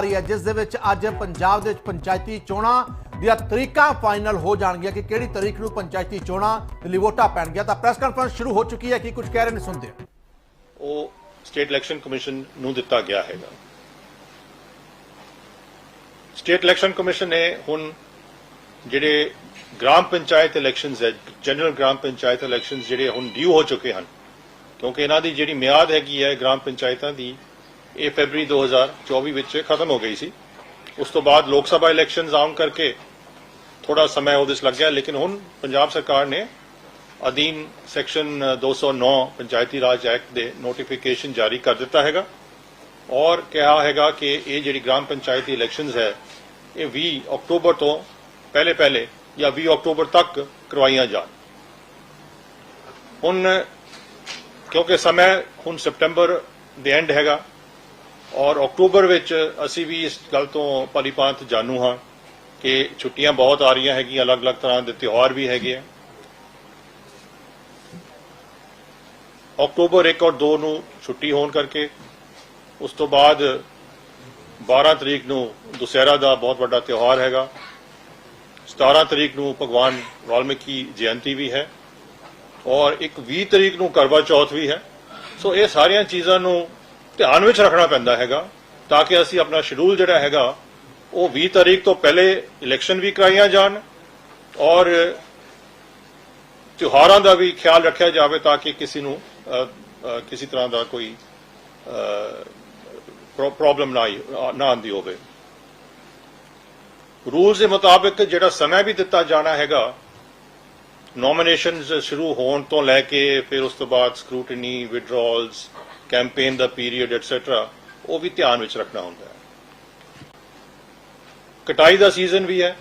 ਰਹੀ ਹੈ, ਜਿਸ ਦੇ ਵਿੱਚ ਅੱਜ ਪੰਜਾਬ ਦੇ ਵਿੱਚ ਪੰਚਾਇਤੀ ਚੋਣਾਂ ਦੀਆਂ ਤਰੀਕਾਂ ਫਾਈਨਲ ਹੋ ਜਾਣਗੀਆਂ ਕਿ ਕਿਹੜੀ ਤਰੀਕ ਨੂੰ ਪੰਚਾਇਤੀ ਚੋਣਾਂ ਲਈ ਵੋਟਾਂ ਪੈਣਗੀਆਂ। ਤਾਂ ਪ੍ਰੈਸ ਕਾਨਫਰੰਸ ਸ਼ੁਰੂ ਹੋ ਚੁੱਕੀ ਹੈ, ਕੀ ਕੁਝ ਕਹਿ ਰਹੇ ਨੇ ਸੁਣਦੇ ਉਹ ਸਟੇਟ ਇਲੈਕਸ਼ਨ ਕਮਿਸ਼ਨ ਨੂੰ ਦਿੱਤਾ ਗਿਆ ਹੈਗਾ। ਸਟੇਟ ਇਲੈਕਸ਼ਨ ਕਮਿਸ਼ਨ ਨੇ ਹੁਣ ਜਿਹੜੇ ਗ੍ਰਾਮ ਪੰਚਾਇਤ ਇਲੈਕਸ਼ਨਸ ਹੈ ਜਨਰਲ ਗ੍ਰਾਮ ਪੰਚਾਇਤ ਇਲੈਕਸ਼ਨਸ ਜਿਹੜੇ ਹੁਣ ਡਿਊ ਹੋ ਚੁੱਕੇ ਹਨ, ਕਿਉਂਕਿ ਇਹਨਾਂ ਦੀ ਜਿਹੜੀ ਮਿਆਦ ਹੈਗੀ ਹੈ ਗ੍ਰਾਮ ਪੰਚਾਇਤਾਂ ਦੀ ਇਹ ਫੈਬਰੀ 2024 ਵਿੱਚ ਖਤਮ ਹੋ ਗਈ ਸੀ। ਉਸ ਤੋਂ ਬਾਅਦ ਲੋਕ ਸਭਾ ਇਲੈਕਸ਼ਨਸ ਆਉਣ ਕਰਕੇ ਥੋੜਾ ਸਮਾਂ ਉਹਦੇ 'ਚ ਲੱਗਿਆ ਲੇਕਿਨ ਹੁਣ ਪੰਜਾਬ ਸਰਕਾਰ ਨੇ ਅਧੀਨ ਸੈਕਸ਼ਨ 209 ਪੰਚਾਇਤੀ ਰਾਜ ਐਕਟ ਦੇ ਨੋਟੀਫਿਕੇਸ਼ਨ ਜਾਰੀ ਕਰ ਦਿੱਤਾ ਹੈਗਾ। ਔਰ ਕਿਹਾ ਹੈਗਾ ਕਿ ਇਹ ਜਿਹੜੀ ਗ੍ਰਾਮ ਪੰਚਾਇਤੀ ਇਲੈਕਸ਼ਨਸ ਹੈ, ਇਹ 20 ਅਕਤੂਬਰ ਤੋਂ ਪਹਿਲੇ ਪਹਿਲੇ ਜਾਂ 20 ਅਕਤੂਬਰ ਤੱਕ ਕਰਵਾਈਆਂ ਜਾਣ। ਹੁਣ ਕਿਉਂਕਿ ਸਮਾਂ ਹੁਣ ਸਪਟੈਂਬਰ ਦੇ ਐਂਡ ਹੈਗਾ ਔਰ ਅਕਤੂਬਰ ਵਿੱਚ ਅਸੀਂ ਵੀ ਇਸ ਗੱਲ ਤੋਂ ਭਲੀਭਾਂਤ ਜਾਣੂ ਹਾਂ ਕਿ ਛੁੱਟੀਆਂ ਬਹੁਤ ਆ ਰਹੀਆਂ ਹੈਗੀਆਂ, ਅਲੱਗ-ਅਲੱਗ ਤਰ੍ਹਾਂ ਦੇ ਤਿਉਹਾਰ ਵੀ ਹੈਗੇ ਆ। ਅਕਤੂਬਰ 1 ਔਰ 2 ਨੂੰ ਛੁੱਟੀ ਹੋਣ ਕਰਕੇ, ਉਸ ਤੋਂ ਬਾਅਦ 12 ਤਰੀਕ ਨੂੰ ਦੁਸਹਿਰਾ ਦਾ ਬਹੁਤ ਵੱਡਾ ਤਿਉਹਾਰ ਹੈਗਾ। 17 ਤਰੀਕ ਨੂੰ ਭਗਵਾਨ ਵਾਲਮੀਕੀ ਜਯੰਤੀ ਵੀ ਹੈ ਔਰ ਇੱਕ 20 ਤਰੀਕ ਨੂੰ ਕਰਵਾ ਚੌਥ ਵੀ ਹੈ। ਸੋ ਇਹ ਸਾਰੀਆਂ ਚੀਜ਼ਾਂ ਨੂੰ ਧਿਆਨ ਵਿੱਚ ਰੱਖਣਾ ਪੈਂਦਾ ਹੈਗਾ ਤਾਂ ਕਿ ਅਸੀਂ ਆਪਣਾ ਸ਼ਡਿਊਲ ਜਿਹੜਾ ਹੈਗਾ, ਉਹ 20 ਤਾਰੀਖ ਤੋਂ ਪਹਿਲੇ ਇਲੈਕਸ਼ਨ ਵੀ ਕਰਾਈਆਂ ਜਾਣ ਔਰ ਤਿਉਹਾਰਾਂ ਦਾ ਵੀ ਖਿਆਲ ਰੱਖਿਆ ਜਾਵੇ ਤਾਂ ਕਿ ਕਿਸੇ ਨੂੰ ਕਿਸੇ ਤਰ੍ਹਾਂ ਦਾ ਕੋਈ ਪ੍ਰੋਬਲਮ ਨਾ ਆਈ, ਨਾ ਆਂਦੀ ਹੋਵੇ। ਰੂਲਸ ਦੇ ਮੁਤਾਬਕ ਜਿਹੜਾ ਸਮਾਂ ਵੀ ਦਿੱਤਾ ਜਾਣਾ ਹੈਗਾ ਨੋਮੀਨੇਸ਼ਨਸ ਸ਼ੁਰੂ ਹੋਣ ਤੋਂ ਲੈ ਕੇ ਫਿਰ ਉਸ ਤੋਂ ਬਾਅਦ ਸਕਰੂਟਨੀ ਵਿਡਰਾਲਸ ਕੈਂਪੇਨ ਦਾ ਪੀਰੀਅਡ ਐਟਸੈਟਰਾ ਉਹ ਵੀ ਧਿਆਨ ਵਿੱਚ ਰੱਖਣਾ ਹੁੰਦਾ ਹੈ। ਕਟਾਈ ਦਾ ਸੀਜ਼ਨ ਵੀ ਹੈ।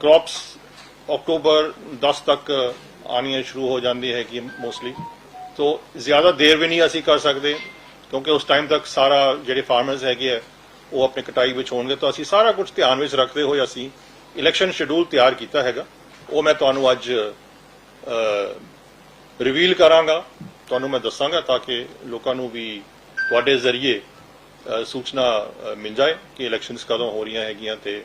ਕ੍ਰੌਪਸ ਅਕਤੂਬਰ 10 ਤੱਕ ਆਣੀਆਂ ਸ਼ੁਰੂ ਹੋ ਜਾਂਦੀ ਹੈ ਕਿ ਮੋਸਟਲੀ ਸੋ ਜ਼ਿਆਦਾ ਦੇਰ ਵੀ ਨਹੀਂ ਅਸੀਂ ਕਰ ਸਕਦੇ, ਕਿਉਂਕਿ ਉਸ ਟਾਈਮ ਤੱਕ ਸਾਰਾ ਜਿਹੜੇ ਫਾਰਮਰਸ ਹੈਗੇ ਆ, ਉਹ ਆਪਣੇ ਕਟਾਈ ਵਿੱਚ ਹੋਣਗੇ। ਤਾਂ ਅਸੀਂ ਸਾਰਾ ਕੁਝ ਧਿਆਨ ਵਿੱਚ ਰੱਖਦੇ ਹੋਏ ਅਸੀਂ ਇਲੈਕਸ਼ਨ ਸ਼ਡਿਊਲ ਤਿਆਰ ਕੀਤਾ ਹੈਗਾ। ਉਹ ਮੈਂ ਤੁਹਾਨੂੰ ਅੱਜ ਰਿਵੀਲ ਕਰਾਂਗਾ। ਤੁਹਾਨੂੰ ਮੈਂ ਦੱਸਾਂਗਾ ਤਾਂ ਕਿ ਲੋਕਾਂ ਨੂੰ ਵੀ ਤੁਹਾਡੇ ਜ਼ਰੀਏ ਸੂਚਨਾ ਮਿਲ ਜਾਏ ਕਿ ਇਲੈਕਸ਼ਨਸ ਕਦੋਂ ਹੋ ਰਹੀਆਂ ਹੈਗੀਆਂ ਤੇ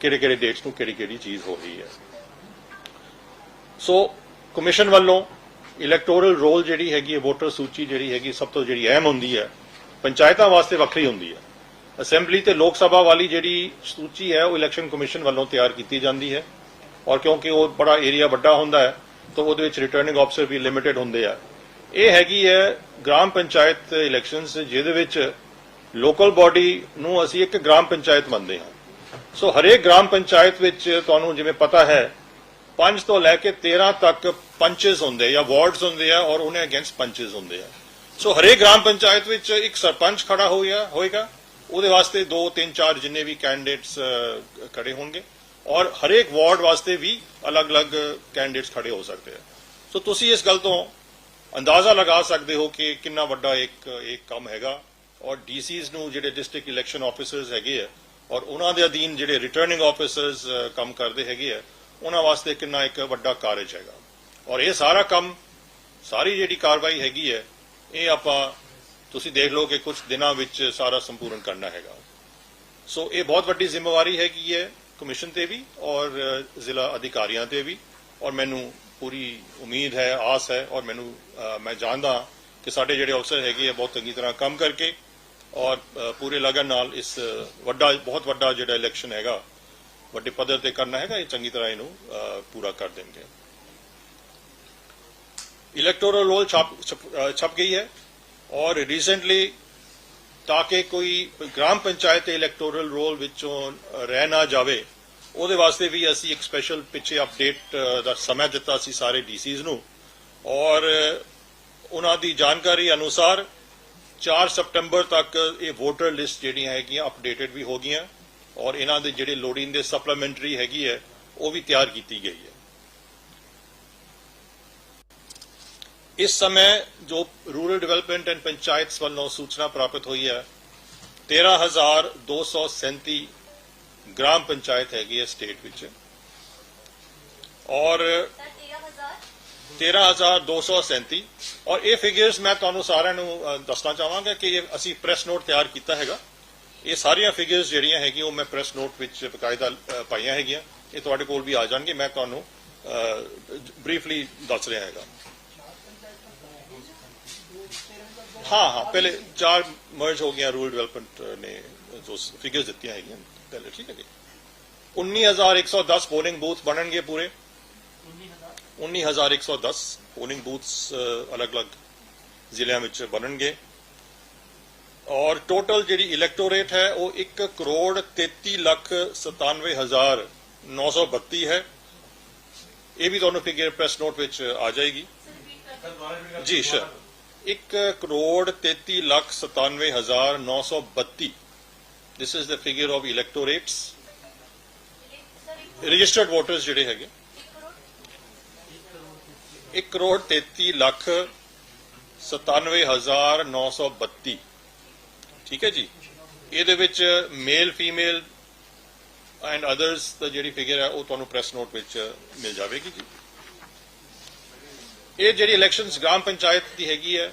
ਕਿਹੜੇ ਕਿਹੜੇ ਡੇਟਸ ਨੂੰ ਕਿਹੜੀ ਕਿਹੜੀ ਚੀਜ਼ ਹੋ ਰਹੀ ਹੈ। ਸੋ ਕਮਿਸ਼ਨ ਵੱਲੋਂ ਇਲੈਕਟੋਰਲ ਰੋਲ ਜਿਹੜੀ ਹੈਗੀ ਹੈ ਵੋਟਰ ਸੂਚੀ ਜਿਹੜੀ ਹੈਗੀ ਸਭ ਤੋਂ ਜਿਹੜੀ ਅਹਿਮ ਹੁੰਦੀ ਹੈ, ਪੰਚਾਇਤਾਂ ਵਾਸਤੇ ਵੱਖਰੀ ਹੁੰਦੀ ਹੈ। ਅਸੈਂਬਲੀ ਤੇ ਲੋਕ ਸਭਾ ਵਾਲੀ ਜਿਹੜੀ ਸੂਚੀ ਹੈ, ਉਹ ਇਲੈਕਸ਼ਨ ਕਮਿਸ਼ਨ ਵੱਲੋਂ ਤਿਆਰ ਕੀਤੀ ਜਾਂਦੀ ਹੈ। ਔਰ ਕਿਉਂਕਿ ਉਹ ਬੜਾ ਏਰੀਆ ਵੱਡਾ ਹੁੰਦਾ ਹੈ, ਤਾਂ ਉਹਦੇ ਵਿੱਚ ਰਿਟਰਨਿੰਗ ਆਫਸਰ ਵੀ ਲਿਮਿਟਿਡ ਹੁੰਦੇ ਆ। ਇਹ ਹੈਗੀ ਹੈ ਗ੍ਰਾਮ ਪੰਚਾਇਤ ਇਲੈਕਸ਼ਨਸ ਜਿਹਦੇ ਵਿੱਚ ਲੋਕਲ ਬਾਡੀ ਨੂੰ ਅਸੀਂ ਇੱਕ ਗ੍ਰਾਮ ਪੰਚਾਇਤ ਮੰਨਦੇ ਹਾਂ। ਸੋ ਹਰੇਕ ਗ੍ਰਾਮ ਪੰਚਾਇਤ ਵਿੱਚ ਤੁਹਾਨੂੰ ਜਿਵੇਂ ਪਤਾ ਹੈ 5 ਤੋਂ ਲੈ ਕੇ 13 ਤੱਕ ਪੰਚਸ ਹੁੰਦੇ ਜਾਂ ਵਾਰਡਸ ਹੁੰਦੇ ਆ, ਔਰ ਉਹਨੇ ਅਗੇਂਸਟ ਪੰਚਸ ਹੁੰਦੇ ਆ। ਸੋ ਹਰੇਕ ਗ੍ਰਾਮ ਪੰਚਾਇਤ ਵਿੱਚ ਇੱਕ ਸਰਪੰਚ ਖੜਾ ਹੋਇਆ, ਹੋਏਗਾ। ਉਹਦੇ ਵਾਸਤੇ 2 3 4 ਜਿੰਨੇ ਵੀ ਕੈਂਡੀਡੇਟਸ ਖੜੇ ਹੋਣਗੇ। ਔਰ ਹਰੇਕ ਵਾਰਡ ਵਾਸਤੇ ਵੀ ਅਲੱਗ-ਅਲੱਗ ਕੈਂਡੀਡੇਟਸ ਖੜੇ ਹੋ ਸਕਦੇ ਆ। ਸੋ ਤੁਸੀਂ ਇਸ ਗੱਲ ਤੋਂ ਅੰਦਾਜ਼ਾ ਲਗਾ ਸਕਦੇ ਹੋ ਕਿ ਕਿੰਨਾ ਵੱਡਾ ਇੱਕ ਇੱਕ ਕੰਮ ਹੈਗਾ। ਔਰ ਡੀਸੀਜ਼ ਨੂੰ ਜਿਹੜੇ ਡਿਸਟ੍ਰਿਕਟ ਇਲੈਕਸ਼ਨ ਆਫੀਸਰਸ ਹੈਗੇ ਆ, ਔਰ ਉਹਨਾਂ ਦੇ ਅਧੀਨ ਜਿਹੜੇ ਰਿਟਰਨਿੰਗ ਆਫੀਸਰਸ ਕੰਮ ਕਰਦੇ ਹੈਗੇ ਆ, ਉਹਨਾਂ ਵਾਸਤੇ ਕਿੰਨਾ ਇੱਕ ਵੱਡਾ ਕਾਰਜ ਹੈਗਾ। ਔਰ ਇਹ ਸਾਰਾ ਕੰਮ, ਸਾਰੀ ਜਿਹੜੀ ਕਾਰਵਾਈ ਹੈਗੀ ਹੈ, ਇਹ ਆਪਾਂ ਤੁਸੀਂ ਦੇਖ ਲਓ ਕਿ ਕੁਝ ਦਿਨਾਂ ਵਿੱਚ ਸਾਰਾ ਸੰਪੂਰਨ ਕਰਨਾ ਹੈਗਾ। ਸੋ ਇਹ ਬਹੁਤ ਵੱਡੀ ਜ਼ਿੰਮੇਵਾਰੀ ਹੈਗੀ ਹੈ ਕਮਿਸ਼ਨ ਤੇ ਵੀ ਔਰ ਜ਼ਿਲ੍ਹਾ ਅਧਿਕਾਰੀਆਂ ਤੇ ਵੀ। ਔਰ ਮੈਨੂੰ ਪੂਰੀ ਉਮੀਦ ਹੈ, ਆਸ ਹੈ ਔਰ ਮੈਨੂੰ ਮੈਂ ਜਾਣਦਾ ਕਿ ਸਾਡੇ ਜਿਹੜੇ ਅਫਸਰ ਹੈਗੇ ਆ ਬਹੁਤ ਚੰਗੀ ਤਰ੍ਹਾਂ ਕੰਮ ਕਰਕੇ ਔਰ ਪੂਰੇ ਲਗਨ ਨਾਲ ਇਸ ਵੱਡਾ, ਬਹੁਤ ਵੱਡਾ ਜਿਹੜਾ ਇਲੈਕਸ਼ਨ ਹੈਗਾ, ਵੱਡੇ ਪੱਧਰ ਤੇ ਕਰਨਾ ਹੈਗਾ, ਇਹ ਚੰਗੀ ਤਰ੍ਹਾਂ ਇਹਨੂੰ ਪੂਰਾ ਕਰ ਦੇਣਗੇ। ਇਲੈਕਟੋਰਲ ਰੋਲ ਛਪ ਛਪ ਗਈ ਹੈ। ਔਰ ਰੀਸੈਂਟਲੀ ਤਾਂ ਕਿ ਕੋਈ ਗ੍ਰਾਮ ਪੰਚਾਇਤ ਇਲੈਕਟੋਰਲ ਰੋਲ ਵਿੱਚੋਂ ਰਹਿ ਨਾ ਜਾਵੇ, ਉਹਦੇ ਵਾਸਤੇ ਵੀ ਅਸੀਂ ਇੱਕ ਸਪੈਸ਼ਲ ਪਿੱਛੇ ਅਪਡੇਟ ਦਾ ਸਮਾਂ ਦਿੱਤਾ ਸੀ ਸਾਰੇ ਡੀਸੀਜ਼ ਨੂੰ। ਔਰ ਉਹਨਾਂ ਦੀ ਜਾਣਕਾਰੀ ਅਨੁਸਾਰ 4 ਸਤੰਬਰ ਤੱਕ ਇਹ ਵੋਟਰ ਲਿਸਟ ਜਿਹੜੀਆਂ ਹੈਗੀਆਂ ਅਪਡੇਟਡ ਵੀ ਹੋ ਗਈਆਂ ਔਰ ਇਹਨਾਂ ਦੇ ਜਿਹੜੇ ਲੋੜੀਂਦੇ ਸਪਲੀਮੈਂਟਰੀ ਹੈਗੀ ਹੈ, ਉਹ ਵੀ ਤਿਆਰ ਕੀਤੀ ਗਈ ਹੈ। ਇਸ ਸਮੇਂ ਜੋ ਰੂਰਲ ਡਿਵੈਲਪਮੈਂਟ ਐਂਡ ਪੰਚਾਇਤਸ ਵੱਲੋਂ ਸੂਚਨਾ ਪ੍ਰਾਪਤ ਹੋਈ ਹੈ 13237 ਗ੍ਰਾਮ ਪੰਚਾਇਤ ਹੈਗੀ ਹੈ ਸਟੇਟ ਵਿੱਚ। ਔਰ ਸਰ 13000 13237 ਔਰ ਇਹ ਫਿਗਰਸ ਮੈਂ ਤੁਹਾਨੂੰ ਸਾਰਿਆਂ ਨੂੰ ਦੱਸਣਾ ਚਾਹਾਂਗਾ ਕਿ ਇਹ ਅਸੀਂ ਪ੍ਰੈਸ ਨੋਟ ਤਿਆਰ ਕੀਤਾ ਹੈਗਾ। ਇਹ ਸਾਰੀਆਂ ਫਿਗਰਸ ਜਿਹੜੀਆਂ ਹੈਗੀਆਂ, ਉਹ ਮੈਂ ਪ੍ਰੈਸ ਨੋਟ ਵਿੱਚ ਬਕਾਇਦਾ ਪਾਈਆਂ ਹੈਗੀਆਂ। ਇਹ ਤੁਹਾਡੇ ਕੋਲ ਵੀ ਆ ਜਾਣਗੇ, ਮੈਂ ਤੁਹਾਨੂੰ ਬਰੀਫਲੀ ਦੱਸ ਰਿਹਾ ਹੈਗਾ। ਹਾਂ ਹਾਂ ਪਹਿਲੇ ਚਾਰ ਮਰਜ ਹੋ ਗਿਆ ਰੂਰਲ ਡਿਵੈਲਪਮੈਂਟ ਨੇ ਜੋ ਫਿਗਰਸ ਦਿੱਤੀਆਂ ਹੈਗੀਆਂ ਪਹਿਲੇ ਠੀਕ ਹੈ ਜੀ 19110 ਪੋਲਿੰਗ ਬੂਥ ਬਣਨਗੇ ਪੂਰੇ 19110 ਪੋਲਿੰਗ ਬੂਥਸ ਅਲੱਗ-ਅਲੱਗ ਜ਼ਿਲ੍ਹਿਆਂ ਵਿੱਚ ਬਣਨਗੇ ਔਰ ਟੋਟਲ ਜਿਹੜੀ ਇਲੈਕਟੋਰੇਟ ਹੈ ਉਹ 1 ਕਰੋੜ 33 ਲੱਖ 97 ਹਜ਼ਾਰ 932 ਹੈ ਇਹ ਵੀ ਤੁਹਾਨੂੰ ਫਿਗਰ ਪ੍ਰੈਸ ਨੋਟ ਵਿੱਚ ਆ ਜਾਏਗੀ ਜੀ ਸਰ 1 ਕਰੋੜ 33 ਲੱਖ 97 ਹਜ਼ਾਰ 932 this is the figure of electorates. Registered voters ਜਿਹੜੇ ਹੈਗੇ। 1 ਕਰੋੜ 33 ਲੱਖ 97932 ਠੀਕ ਹੈ ਜੀ। ਇਹਦੇ ਵਿੱਚ ਮੇਲ ਫੀਮੇਲ ਐਂਡ ਅਦਰਸ ਦਾ ਜਿਹੜੀ ਫਿਗਰ ਹੈ, ਉਹ ਤੁਹਾਨੂੰ ਪ੍ਰੈਸ ਨੋਟ ਵਿੱਚ ਮਿਲ ਜਾਵੇਗੀ ਜੀ। ਇਹ ਜਿਹੜੀ ਇਲੈਕਸ਼ਨਸ ਗ੍ਰਾਮ ਪੰਚਾਇਤ ਦੀ ਹੈਗੀ ਹੈ,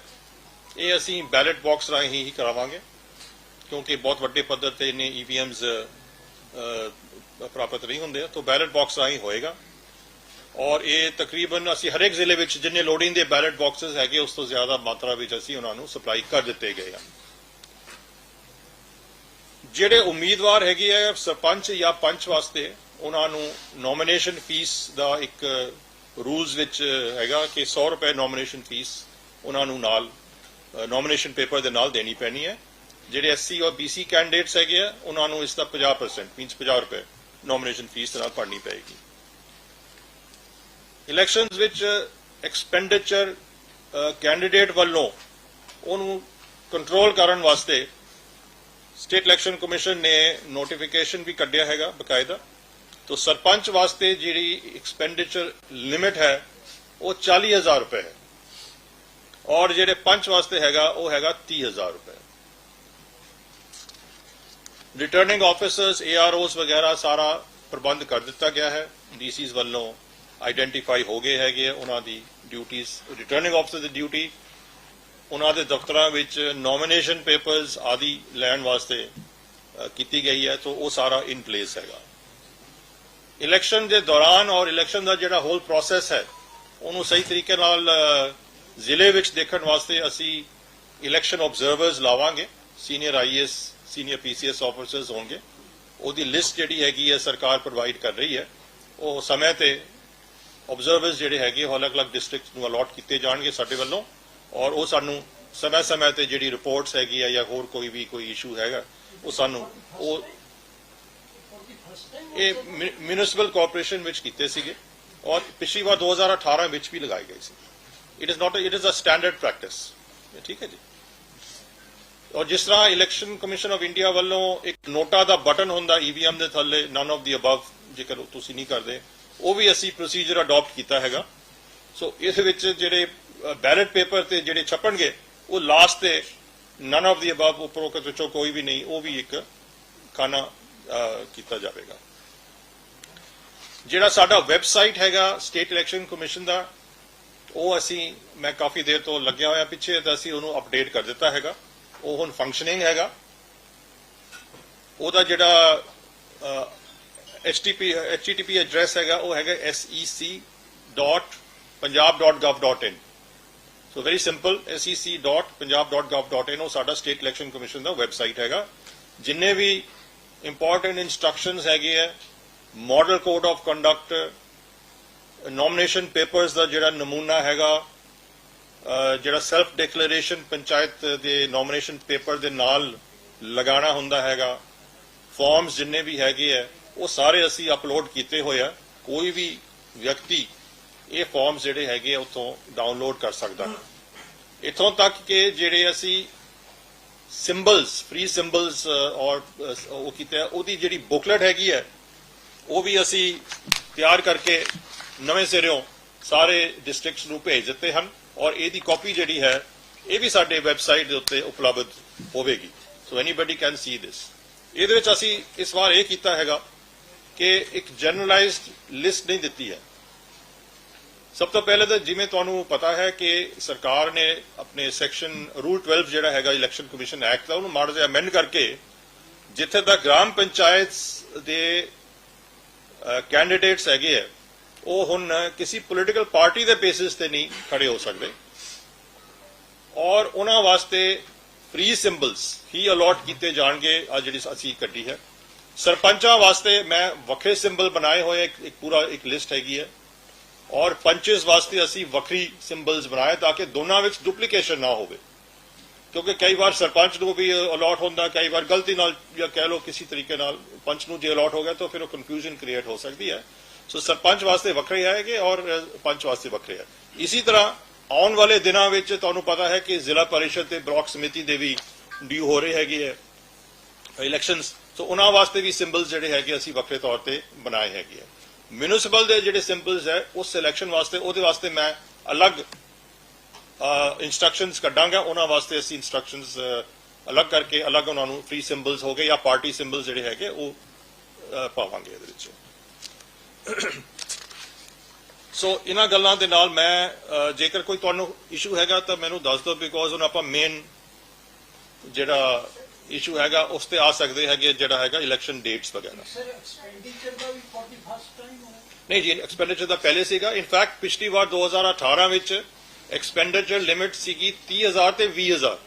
ਇਹ ਅਸੀਂ ਬੈਲਟ ਬਾਕਸ ਰਾਹੀਂ ਹੀ ਕਰਾਵਾਂਗੇ, ਕਿਉਂਕਿ ਬਹੁਤ ਵੱਡੇ ਪੱਧਰ ਤੇ ਨੇ ਈਵੀਐਮਸ ਪ੍ਰਾਪਤ ਨਹੀਂ ਹੁੰਦੇ ਤਾਂ ਬੈਲਟ ਬਾਕਸ ਰਾਹੀਂ ਹੋਏਗਾ। ਔਰ ਇਹ ਤਕਰੀਬਨ ਅਸੀਂ ਹਰੇਕ ਜ਼ਿਲ੍ਹੇ ਵਿੱਚ ਜਿੰਨੇ ਲੋਡਿੰਗ ਦੇ ਬੈਲਟ ਬਾਕਸਸ ਹੈਗੇ, ਉਸ ਤੋਂ ਜ਼ਿਆਦਾ ਮਾਤਰਾ ਵਿੱਚ ਅਸੀਂ ਉਹਨਾਂ ਨੂੰ ਸਪਲਾਈ ਕਰ ਦਿੱਤੇ ਗਏ ਆ। ਜਿਹੜੇ ਉਮੀਦਵਾਰ ਹੈਗੇ ਆ, ਸਰਪੰਚ ਜਾਂ ਪੰਚ ਵਾਸਤੇ, ਉਹਨਾਂ ਨੂੰ ਨੋਮੀਨੇਸ਼ਨ ਫੀਸ ਦਾ ਇੱਕ ਰੂਲਸ ਵਿੱਚ ਹੈਗਾ ਕਿ 100 ਰੁਪਏ ਨੋਮੀਨੇਸ਼ਨ ਫੀਸ ਉਹਨਾਂ ਨੂੰ ਨਾਲ ਨੋਮੀਨੇਸ਼ਨ ਪੇਪਰ ਦੇ ਨਾਲ ਦੇਣੀ ਪੈਣੀ ਹੈ। ਜਿਹੜੇ ਐਸਸੀ ਔਰ ਬੀਸੀ ਕੈਂਡੀਡੇਟਸ ਹੈਗੇ ਆ, ਉਹਨਾਂ ਨੂੰ ਇਸ ਦਾ 50% ਮੀਨਸ 50 ਰੁਪਏ ਨੋਮੀਨੇਸ਼ਨ ਫੀਸ ਦੇ ਨਾਲ ਭਰਨੀ ਪਏਗੀ। ਇਲੈਕਸ਼ਨਸ ਵਿੱਚ ਐਕਸਪੈਂਡੀਚਰ ਕੈਂਡੀਡੇਟ ਵੱਲੋਂ ਉਹਨੂੰ ਕੰਟਰੋਲ ਕਰਨ ਵਾਸਤੇ ਸਟੇਟ ਇਲੈਕਸ਼ਨ ਕਮਿਸ਼ਨ ਨੇ ਨੋਟੀਫਿਕੇਸ਼ਨ ਵੀ ਕੱਢਿਆ ਹੈਗਾ ਬਕਾਇਦਾ। ਤੋ ਸਰਪੰਚ ਵਾਸਤੇ ਜਿਹੜੀ ਐਕਸਪੈਂਡੀਚਰ ਲਿਮਿਟ ਹੈ ਉਹ 40000 ਰੁਪਏ ਹੈ। ਔਰ ਜਿਹੜੇ ਪੰਚ ਵਾਸਤੇ ਹੈਗਾ ਉਹ ਹੈਗਾ 30000 ਰੁਪਏ। ਰਿਟਰਨਿੰਗ ਆਫੀਸਰਸ ਏਆਰਓਸ ਵਗੈਰਾ ਸਾਰਾ ਪ੍ਰਬੰਧ ਕਰ ਦਿੱਤਾ ਗਿਆ ਹੈ। ਡੀਸੀਸ ਵੱਲੋਂ ਆਈਡੈਂਟੀਫਾਈ ਹੋ ਗਏ ਹੈਗੇ ਆ, ਉਹਨਾਂ ਦੀ ਡਿਊਟੀਆਂ ਰਿਟਰਨਿੰਗ ਆਫੀਸਰ ਦੀ ਡਿਊਟੀ ਉਹਨਾਂ ਦੇ ਦਫ਼ਤਰਾਂ ਵਿੱਚ ਨੋਮੀਨੇਸ਼ਨ ਪੇਪਰਸ ਆਦਿ ਲੈਣ ਵਾਸਤੇ ਕੀਤੀ ਗਈ ਹੈ। ਤਾਂ ਉਹ ਸਾਰਾ ਇਨ ਪਲੇਸ ਹੈਗਾ। ਇਲੈਕਸ਼ਨ ਦੇ ਦੌਰਾਨ ਔਰ ਇਲੈਕਸ਼ਨ ਦਾ ਜਿਹੜਾ ਹੋਲ ਪ੍ਰੋਸੈਸ ਹੈ, ਉਹਨੂੰ ਸਹੀ ਤਰੀਕੇ ਨਾਲ ਜ਼ਿਲ੍ਹੇ ਵਿੱਚ ਦੇਖਣ ਵਾਸਤੇ ਅਸੀਂ ਇਲੈਕਸ਼ਨ ਆਬਜ਼ਰਵਰਸ ਲਾਵਾਂਗੇ। Senior IAS senior PCS officers ਹੋਣਗੇ। ਉਹਦੀ ਲਿਸਟ ਜਿਹੜੀ ਹੈਗੀ ਹੈ, ਸਰਕਾਰ ਪ੍ਰੋਵਾਈਡ ਕਰ ਰਹੀ ਹੈ। ਉਹ ਸਮੇਂ ਤੇ ਆਬਜ਼ਰਵਰਸ ਜਿਹੜੇ ਹੈਗੇ, ਉਹ ਅਲੱਗ-ਅਲੱਗ ਡਿਸਟ੍ਰਿਕਟਸ ਨੂੰ ਅਲਾਟ ਕੀਤੇ ਜਾਣਗੇ ਸਾਡੇ ਵੱਲੋਂ। ਔਰ ਉਹ ਸਾਨੂੰ ਸਮੇਂ-ਸਮੇਂ ਤੇ ਜਿਹੜੀ ਰਿਪੋਰਟਸ ਹੈਗੀ ਆ ਜਾਂ ਹੋਰ ਕੋਈ ਵੀ ਕੋਈ ਇਸ਼ੂ ਹੈਗਾ, ਉਹ ਸਾਨੂੰ ਉਹ ਇਹ ਮਿਊਨਿਸਪਲ ਕਾਰਪੋਰੇਸ਼ਨ ਵਿੱਚ ਕੀਤੇ ਸੀਗੇ ਔਰ ਪਿਛਲੀ ਵਾਰ 2018 ਵਿੱਚ ਵੀ ਲਗਾਏ ਗਏ ਸੀ। It is not it is a standard practice ਠੀਕ ਹੈ ਜੀ? ਔਰ ਜਿਸ ਤਰ੍ਹਾਂ ਇਲੈਕਸ਼ਨ ਕਮਿਸ਼ਨ ਆਫ ਇੰਡੀਆ ਵੱਲੋਂ ਇੱਕ ਨੋਟਾ ਦਾ ਬਟਨ ਹੁੰਦਾ ਈਵੀਐਮ ਦੇ ਥੱਲੇ ਨਨ ਆਫ ਦੀ ਅਬਵ ਜੇਕਰ ਤੁਸੀਂ ਨਹੀਂ ਕਰਦੇ, ਉਹ ਵੀ ਅਸੀਂ ਪ੍ਰੋਸੀਜਰ ਅਡਾਪਟ ਕੀਤਾ ਹੈਗਾ। ਸੋ ਇਸ ਵਿੱਚ ਜਿਹੜੇ ਬੈਲਟ ਪੇਪਰ ਤੇ ਜਿਹੜੇ ਛਪਣਗੇ, ਉਹ ਲਾਸਟ ਤੇ ਨਨ ਆਫ ਦੀ ਅਬਵ ਉਪਰੋਂ ਕਿ ਕੋਈ ਵੀ ਨਹੀਂ, ਉਹ ਵੀ ਇੱਕ ਖਾਨਾ ਕੀਤਾ ਜਾਵੇਗਾ। ਜਿਹੜਾ ਸਾਡਾ ਵੈਬਸਾਈਟ ਹੈਗਾ ਸਟੇਟ ਇਲੈਕਸ਼ਨ ਕਮਿਸ਼ਨ ਦਾ, ਉਹ ਅਸੀਂ, ਮੈਂ ਕਾਫੀ ਦੇਰ ਤੋਂ ਲੱਗਿਆ ਹੋਇਆ ਪਿੱਛੇ, ਤਾਂ ਅਸੀਂ ਉਹਨੂੰ ਅਪਡੇਟ ਕਰ ਦਿੱਤਾ ਹੈਗਾ। ਉਹ ਹੁਣ ਫੰਕਸ਼ਨਿੰਗ ਹੈਗਾ। ਉਹਦਾ ਜਿਹੜਾ http http ਐਡਰੈਸ ਹੈਗਾ, ਉਹ ਹੈਗਾ sec.punjab.gov.in so very simple sec.punjab.gov.in ਉਹ ਸਾਡਾ ਸਟੇਟ ਇਲੈਕਸ਼ਨ ਕਮਿਸ਼ਨ ਦਾ ਵੈਬਸਾਈਟ ਹੈਗਾ। ਜਿੰਨੇ ਵੀ ਇੰਪੋਰਟੈਂਟ ਇਨਸਟਰਕਸ਼ਨਸ ਹੈਗੇ ਹੈ model code of conduct nomination papers ਦਾ ਜਿਹੜਾ ਨਮੂਨਾ ਹੈਗਾ ਜਿਹੜਾ ਸੈਲਫ ਡਿਕਲੇਰੇਸ਼ਨ ਪੰਚਾਇਤ ਦੇ ਨੋਮੀਨੇਸ਼ਨ ਪੇਪਰ ਦੇ ਨਾਲ ਲਗਾਉਣਾ ਹੁੰਦਾ ਹੈਗਾ ਫਾਰਮਸ ਜਿੰਨੇ ਵੀ ਹੈਗੇ ਆ, ਉਹ ਸਾਰੇ ਅਸੀਂ ਅਪਲੋਡ ਕੀਤੇ ਹੋਏ ਆ, ਕੋਈ ਵੀ ਵਿਅਕਤੀ ਇਹ ਫਾਰਮਸ ਜਿਹੜੇ ਹੈਗੇ ਆ, ਉਥੋਂ ਡਾਊਨਲੋਡ ਕਰ ਸਕਦਾ। ਹੈ ਇਥੋਂ ਤੱਕ ਕਿ ਜਿਹੜੇ ਅਸੀਂ ਸਿੰਬਲਸ ਫ੍ਰੀ ਸਿੰਬਲਸ ਔਰ ਅਹ, ਉਹ ਕੀਤਾ ਉਹਦੀ ਜਿਹੜੀ ਬੁਕਲੇਟ ਹੈਗੀ ਹੈ ਉਹ ਵੀ ਅਸੀਂ ਤਿਆਰ ਕਰਕੇ ਨਵੇਂ ਸਿਰਿਓਂ ਸਾਰੇ ਡਿਸਟ੍ਰਿਕਟਸ ਨੂੰ ਭੇਜ ਦਿੱਤੇ ਹਨ ਔਰ ਇਹਦੀ ਕਾਪੀ ਜਿਹੜੀ ਹੈ ਇਹ ਵੀ ਸਾਡੇ ਵੈਬਸਾਈਟ ਦੇ ਉੱਤੇ ਉਪਲਬਧ ਹੋਵੇਗੀ। ਸੋ ਐਨੀਬਾਡੀ ਕੈਨ ਸੀ ਦਿਸ ਇਹਦੇ ਵਿੱਚ ਅਸੀਂ ਇਸ ਵਾਰ ਇਹ ਕੀਤਾ ਹੈਗਾ ਕਿ ਇੱਕ ਜਨਰਲਾਈਜ਼ਡ ਲਿਸਟ ਨਹੀਂ ਦਿੱਤੀ ਹੈ। ਸਭ ਤੋਂ ਪਹਿਲੇ ਤਾਂ ਜਿਵੇਂ ਤੁਹਾਨੂੰ ਪਤਾ ਹੈ ਕਿ ਸਰਕਾਰ ਨੇ ਆਪਣੇ ਸੈਕਸ਼ਨ ਰੂਲ 12 ਜਿਹੜਾ ਹੈਗਾ ਇਲੈਕਸ਼ਨ ਕਮਿਸ਼ਨ ਐਕਟ ਦਾ, ਉਹਨੂੰ ਮਾੜਾ ਜਿਹਾ ਅਮੈਂਡ ਕਰਕੇ ਜਿੱਥੇ ਤੱਕ ਗ੍ਰਾਮ ਪੰਚਾਇਤ ਦੇ ਕੈਂਡੀਡੇਟਸ ਹੈਗੇ ਹੈ ਉਹ ਹੁਣ ਕਿਸੇ ਪੋਲੀਟੀਕਲ ਪਾਰਟੀ ਦੇ ਬੇਸਿਸ ਤੇ ਨਹੀਂ ਖੜੇ ਹੋ ਸਕਦੇ। ਔਰ ਉਹਨਾਂ ਵਾਸਤੇ ਫ੍ਰੀ ਸਿੰਬਲਸ ਹੀ ਅਲੋਟ ਕੀਤੇ ਜਾਣਗੇ ਆ ਜਿਹੜੀ ਅਸੀਂ ਕੱਢੀ ਹੈ। ਸਰਪੰਚਾਂ ਵਾਸਤੇ ਮੈਂ ਵੱਖਰੇ ਸਿੰਬਲ ਬਣਾਏ ਹੋਏ, ਇੱਕ ਪੂਰਾ ਇੱਕ ਲਿਸਟ ਹੈਗੀ ਹੈ। ਔਰ ਪੰਚਸ ਵਾਸਤੇ ਅਸੀਂ ਵੱਖਰੀ ਸਿੰਬਲਸ ਬਣਾਏ ਤਾਂ ਕਿ ਦੋਨਾਂ ਵਿੱਚ ਡੁਪਲੀਕੇਸ਼ਨ ਨਾ ਹੋਵੇ। ਕਿਉਂਕਿ ਕਈ ਵਾਰ ਸਰਪੰਚ ਨੂੰ ਵੀ ਅਲਾਟ ਹੁੰਦਾ, ਕਈ ਵਾਰ ਗਲਤੀ ਨਾਲ ਜਾਂ ਕਹਿ ਲਓ ਕਿਸੇ ਤਰੀਕੇ ਨਾਲ ਪੰਚ ਨੂੰ ਜੇ ਅਲਾਟ ਹੋ ਗਿਆ ਤਾਂ ਫਿਰ ਉਹ ਕਨਫਿਊਜ਼ਨ ਕ੍ਰੀਏਟ ਹੋ ਸਕਦੀ ਹੈ। ਸੋ ਸਰਪੰਚ ਵਾਸਤੇ ਵੱਖਰੇ ਹੈਗੇ ਔਰ ਪੰਚ ਵਾਸਤੇ ਵੱਖਰੇ ਹੈ। ਇਸੇ ਤਰ੍ਹਾਂ ਆਉਣ ਵਾਲੇ ਦਿਨਾਂ ਵਿੱਚ ਤੁਹਾਨੂੰ ਪਤਾ ਹੈ ਕਿ ਜ਼ਿਲ੍ਹਾ ਪਰਿਸ਼ਦ ਤੇ ਬਲਾਕ ਸਮਿਤੀ ਦੇ ਵੀ ਡਿਊ ਹੋ ਰਹੇ ਹੈਗੇ ਹੈ। ਇਲੈਕਸ਼ਨਸ ਸੋ ਉਹਨਾਂ ਵਾਸਤੇ ਵੀ ਸਿੰਬਲਸ ਜਿਹੜੇ ਹੈਗੇ ਅਸੀਂ ਵੱਖਰੇ ਤੌਰ ਤੇ ਬਣਾਏ ਹੈਗੇ ਆ ਮਿਊਨਿਸਪਲ ਦੇ ਜਿਹੜੇ ਸਿੰਬਲਸ ਹੈ, ਉਸ ਸਿਲੈਕਸ਼ਨ ਵਾਸਤੇ, ਉਹਦੇ ਵਾਸਤੇ ਮੈਂ ਅਲੱਗ ਇਨਸਟਰਕਸ਼ਨਸ ਕੱਢਾਂਗਾ। ਉਹਨਾਂ ਵਾਸਤੇ ਅਸੀਂ ਇਨਸਟਰਕਸ਼ਨਸ ਅਲੱਗ ਕਰਕੇ ਅਲੱਗ ਉਹਨਾਂ ਨੂੰ ਫ੍ਰੀ ਸਿੰਬਲਸ ਹੋ ਗਏ ਜਾਂ ਪਾਰਟੀ ਸਿੰਬਲਸ ਜਿਹੜੇ ਹੈਗੇ, ਉਹ ਪਾਵਾਂਗੇ ਇਹਦੇ ਵਿੱਚ। ਸੋ ਇਹਨਾਂ ਗੱਲਾਂ ਦੇ ਨਾਲ ਮੈਂ ਜੇਕਰ ਕੋਈ ਤੁਹਾਨੂੰ ਇਸ਼ੂ ਹੈਗਾ, ਤਾਂ ਮੈਨੂੰ ਦੱਸ ਦਿਓ ਬਿਕੋਜ਼ ਹੁਣ ਆਪਾਂ ਮੇਨ ਜਿਹੜਾ ਇਸ਼ੂ ਹੈਗਾ ਉਸ ਤੇ ਆ ਸਕਦੇ ਹੈਗੇ ਜਿਹੜਾ ਹੈਗਾ ਇਲੈਕਸ਼ਨ ਡੇਟਸ ਵਗੈਰਾ। ਸਰ ਐਕਸਪੈਂਡੀਚਰ ਦਾ ਵੀ ਫॉर ਦੀ ਫਸਟ ਟਾਈਮ ਹੋਇਆ। ਨਹੀਂ ਜੀ ਐਕਸਪੈਂਡੀਚਰ ਦਾ ਪਹਿਲੇ ਸੀਗਾ। ਇਨਫੈਕਟ ਪਿਛਲੀ ਵਾਰ 2018 ਵਿੱਚ ਐਕਸਪੈਂਡੀਚਰ ਲਿਮਿਟ ਸੀਗੀ 30000 ਤੇ 20000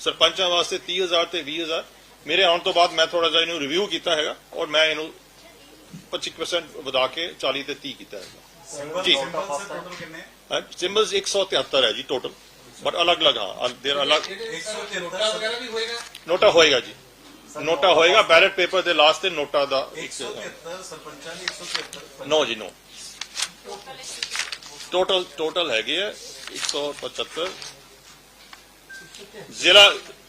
ਸਰਪੰਚਾਂ ਵਾਸਤੇ 30000 ਤੇ 20000 ਮੇਰੇ ਆਉਣ ਤੋਂ ਬਾਅਦ ਮੈਂ ਥੋੜਾ ਜਿਹਾ ਇਹਨੂੰ ਰਿਵਿਊ ਕੀਤਾ ਹੈਗਾ ਔਰ ਮੈਂ ਇਹਨੂੰ 25% ਵਧਾ ਕੇ 40 ਤੇ 30 ਕੀਤਾ ਹੈਗਾ। ਜੀ। ਸਿੰਬਲਸ 173 ਹੈ ਜੀ ਟੋਟਲ ਬਟ ਅਲੱਗ-ਅਲੱਗ ਹਾਂ ਦੇਰ ਅਲੱਗ ਨੋਟਾ ਵਗੈਰਾ ਵੀ ਹੋਏਗਾ ਨੋਟਾ ਹੋਏਗਾ ਜੀ ਨੋਟਾ ਹੋਏਗਾ ਬੈਲਟ ਪੇਪਰ ਦੇ ਲਾਸਟ ਤੇ ਨੋਟਾ ਦਾ ਇੱਕ 173 ਸਰਪੰਚਾਂ ਦੀ 173 ਨੋ ਜੀ ਨੋ ਟੋਟਲ ਟੋਟਲ ਹੈਗੇ ਆ 175 ਜ਼ਿਲ੍ਹਾ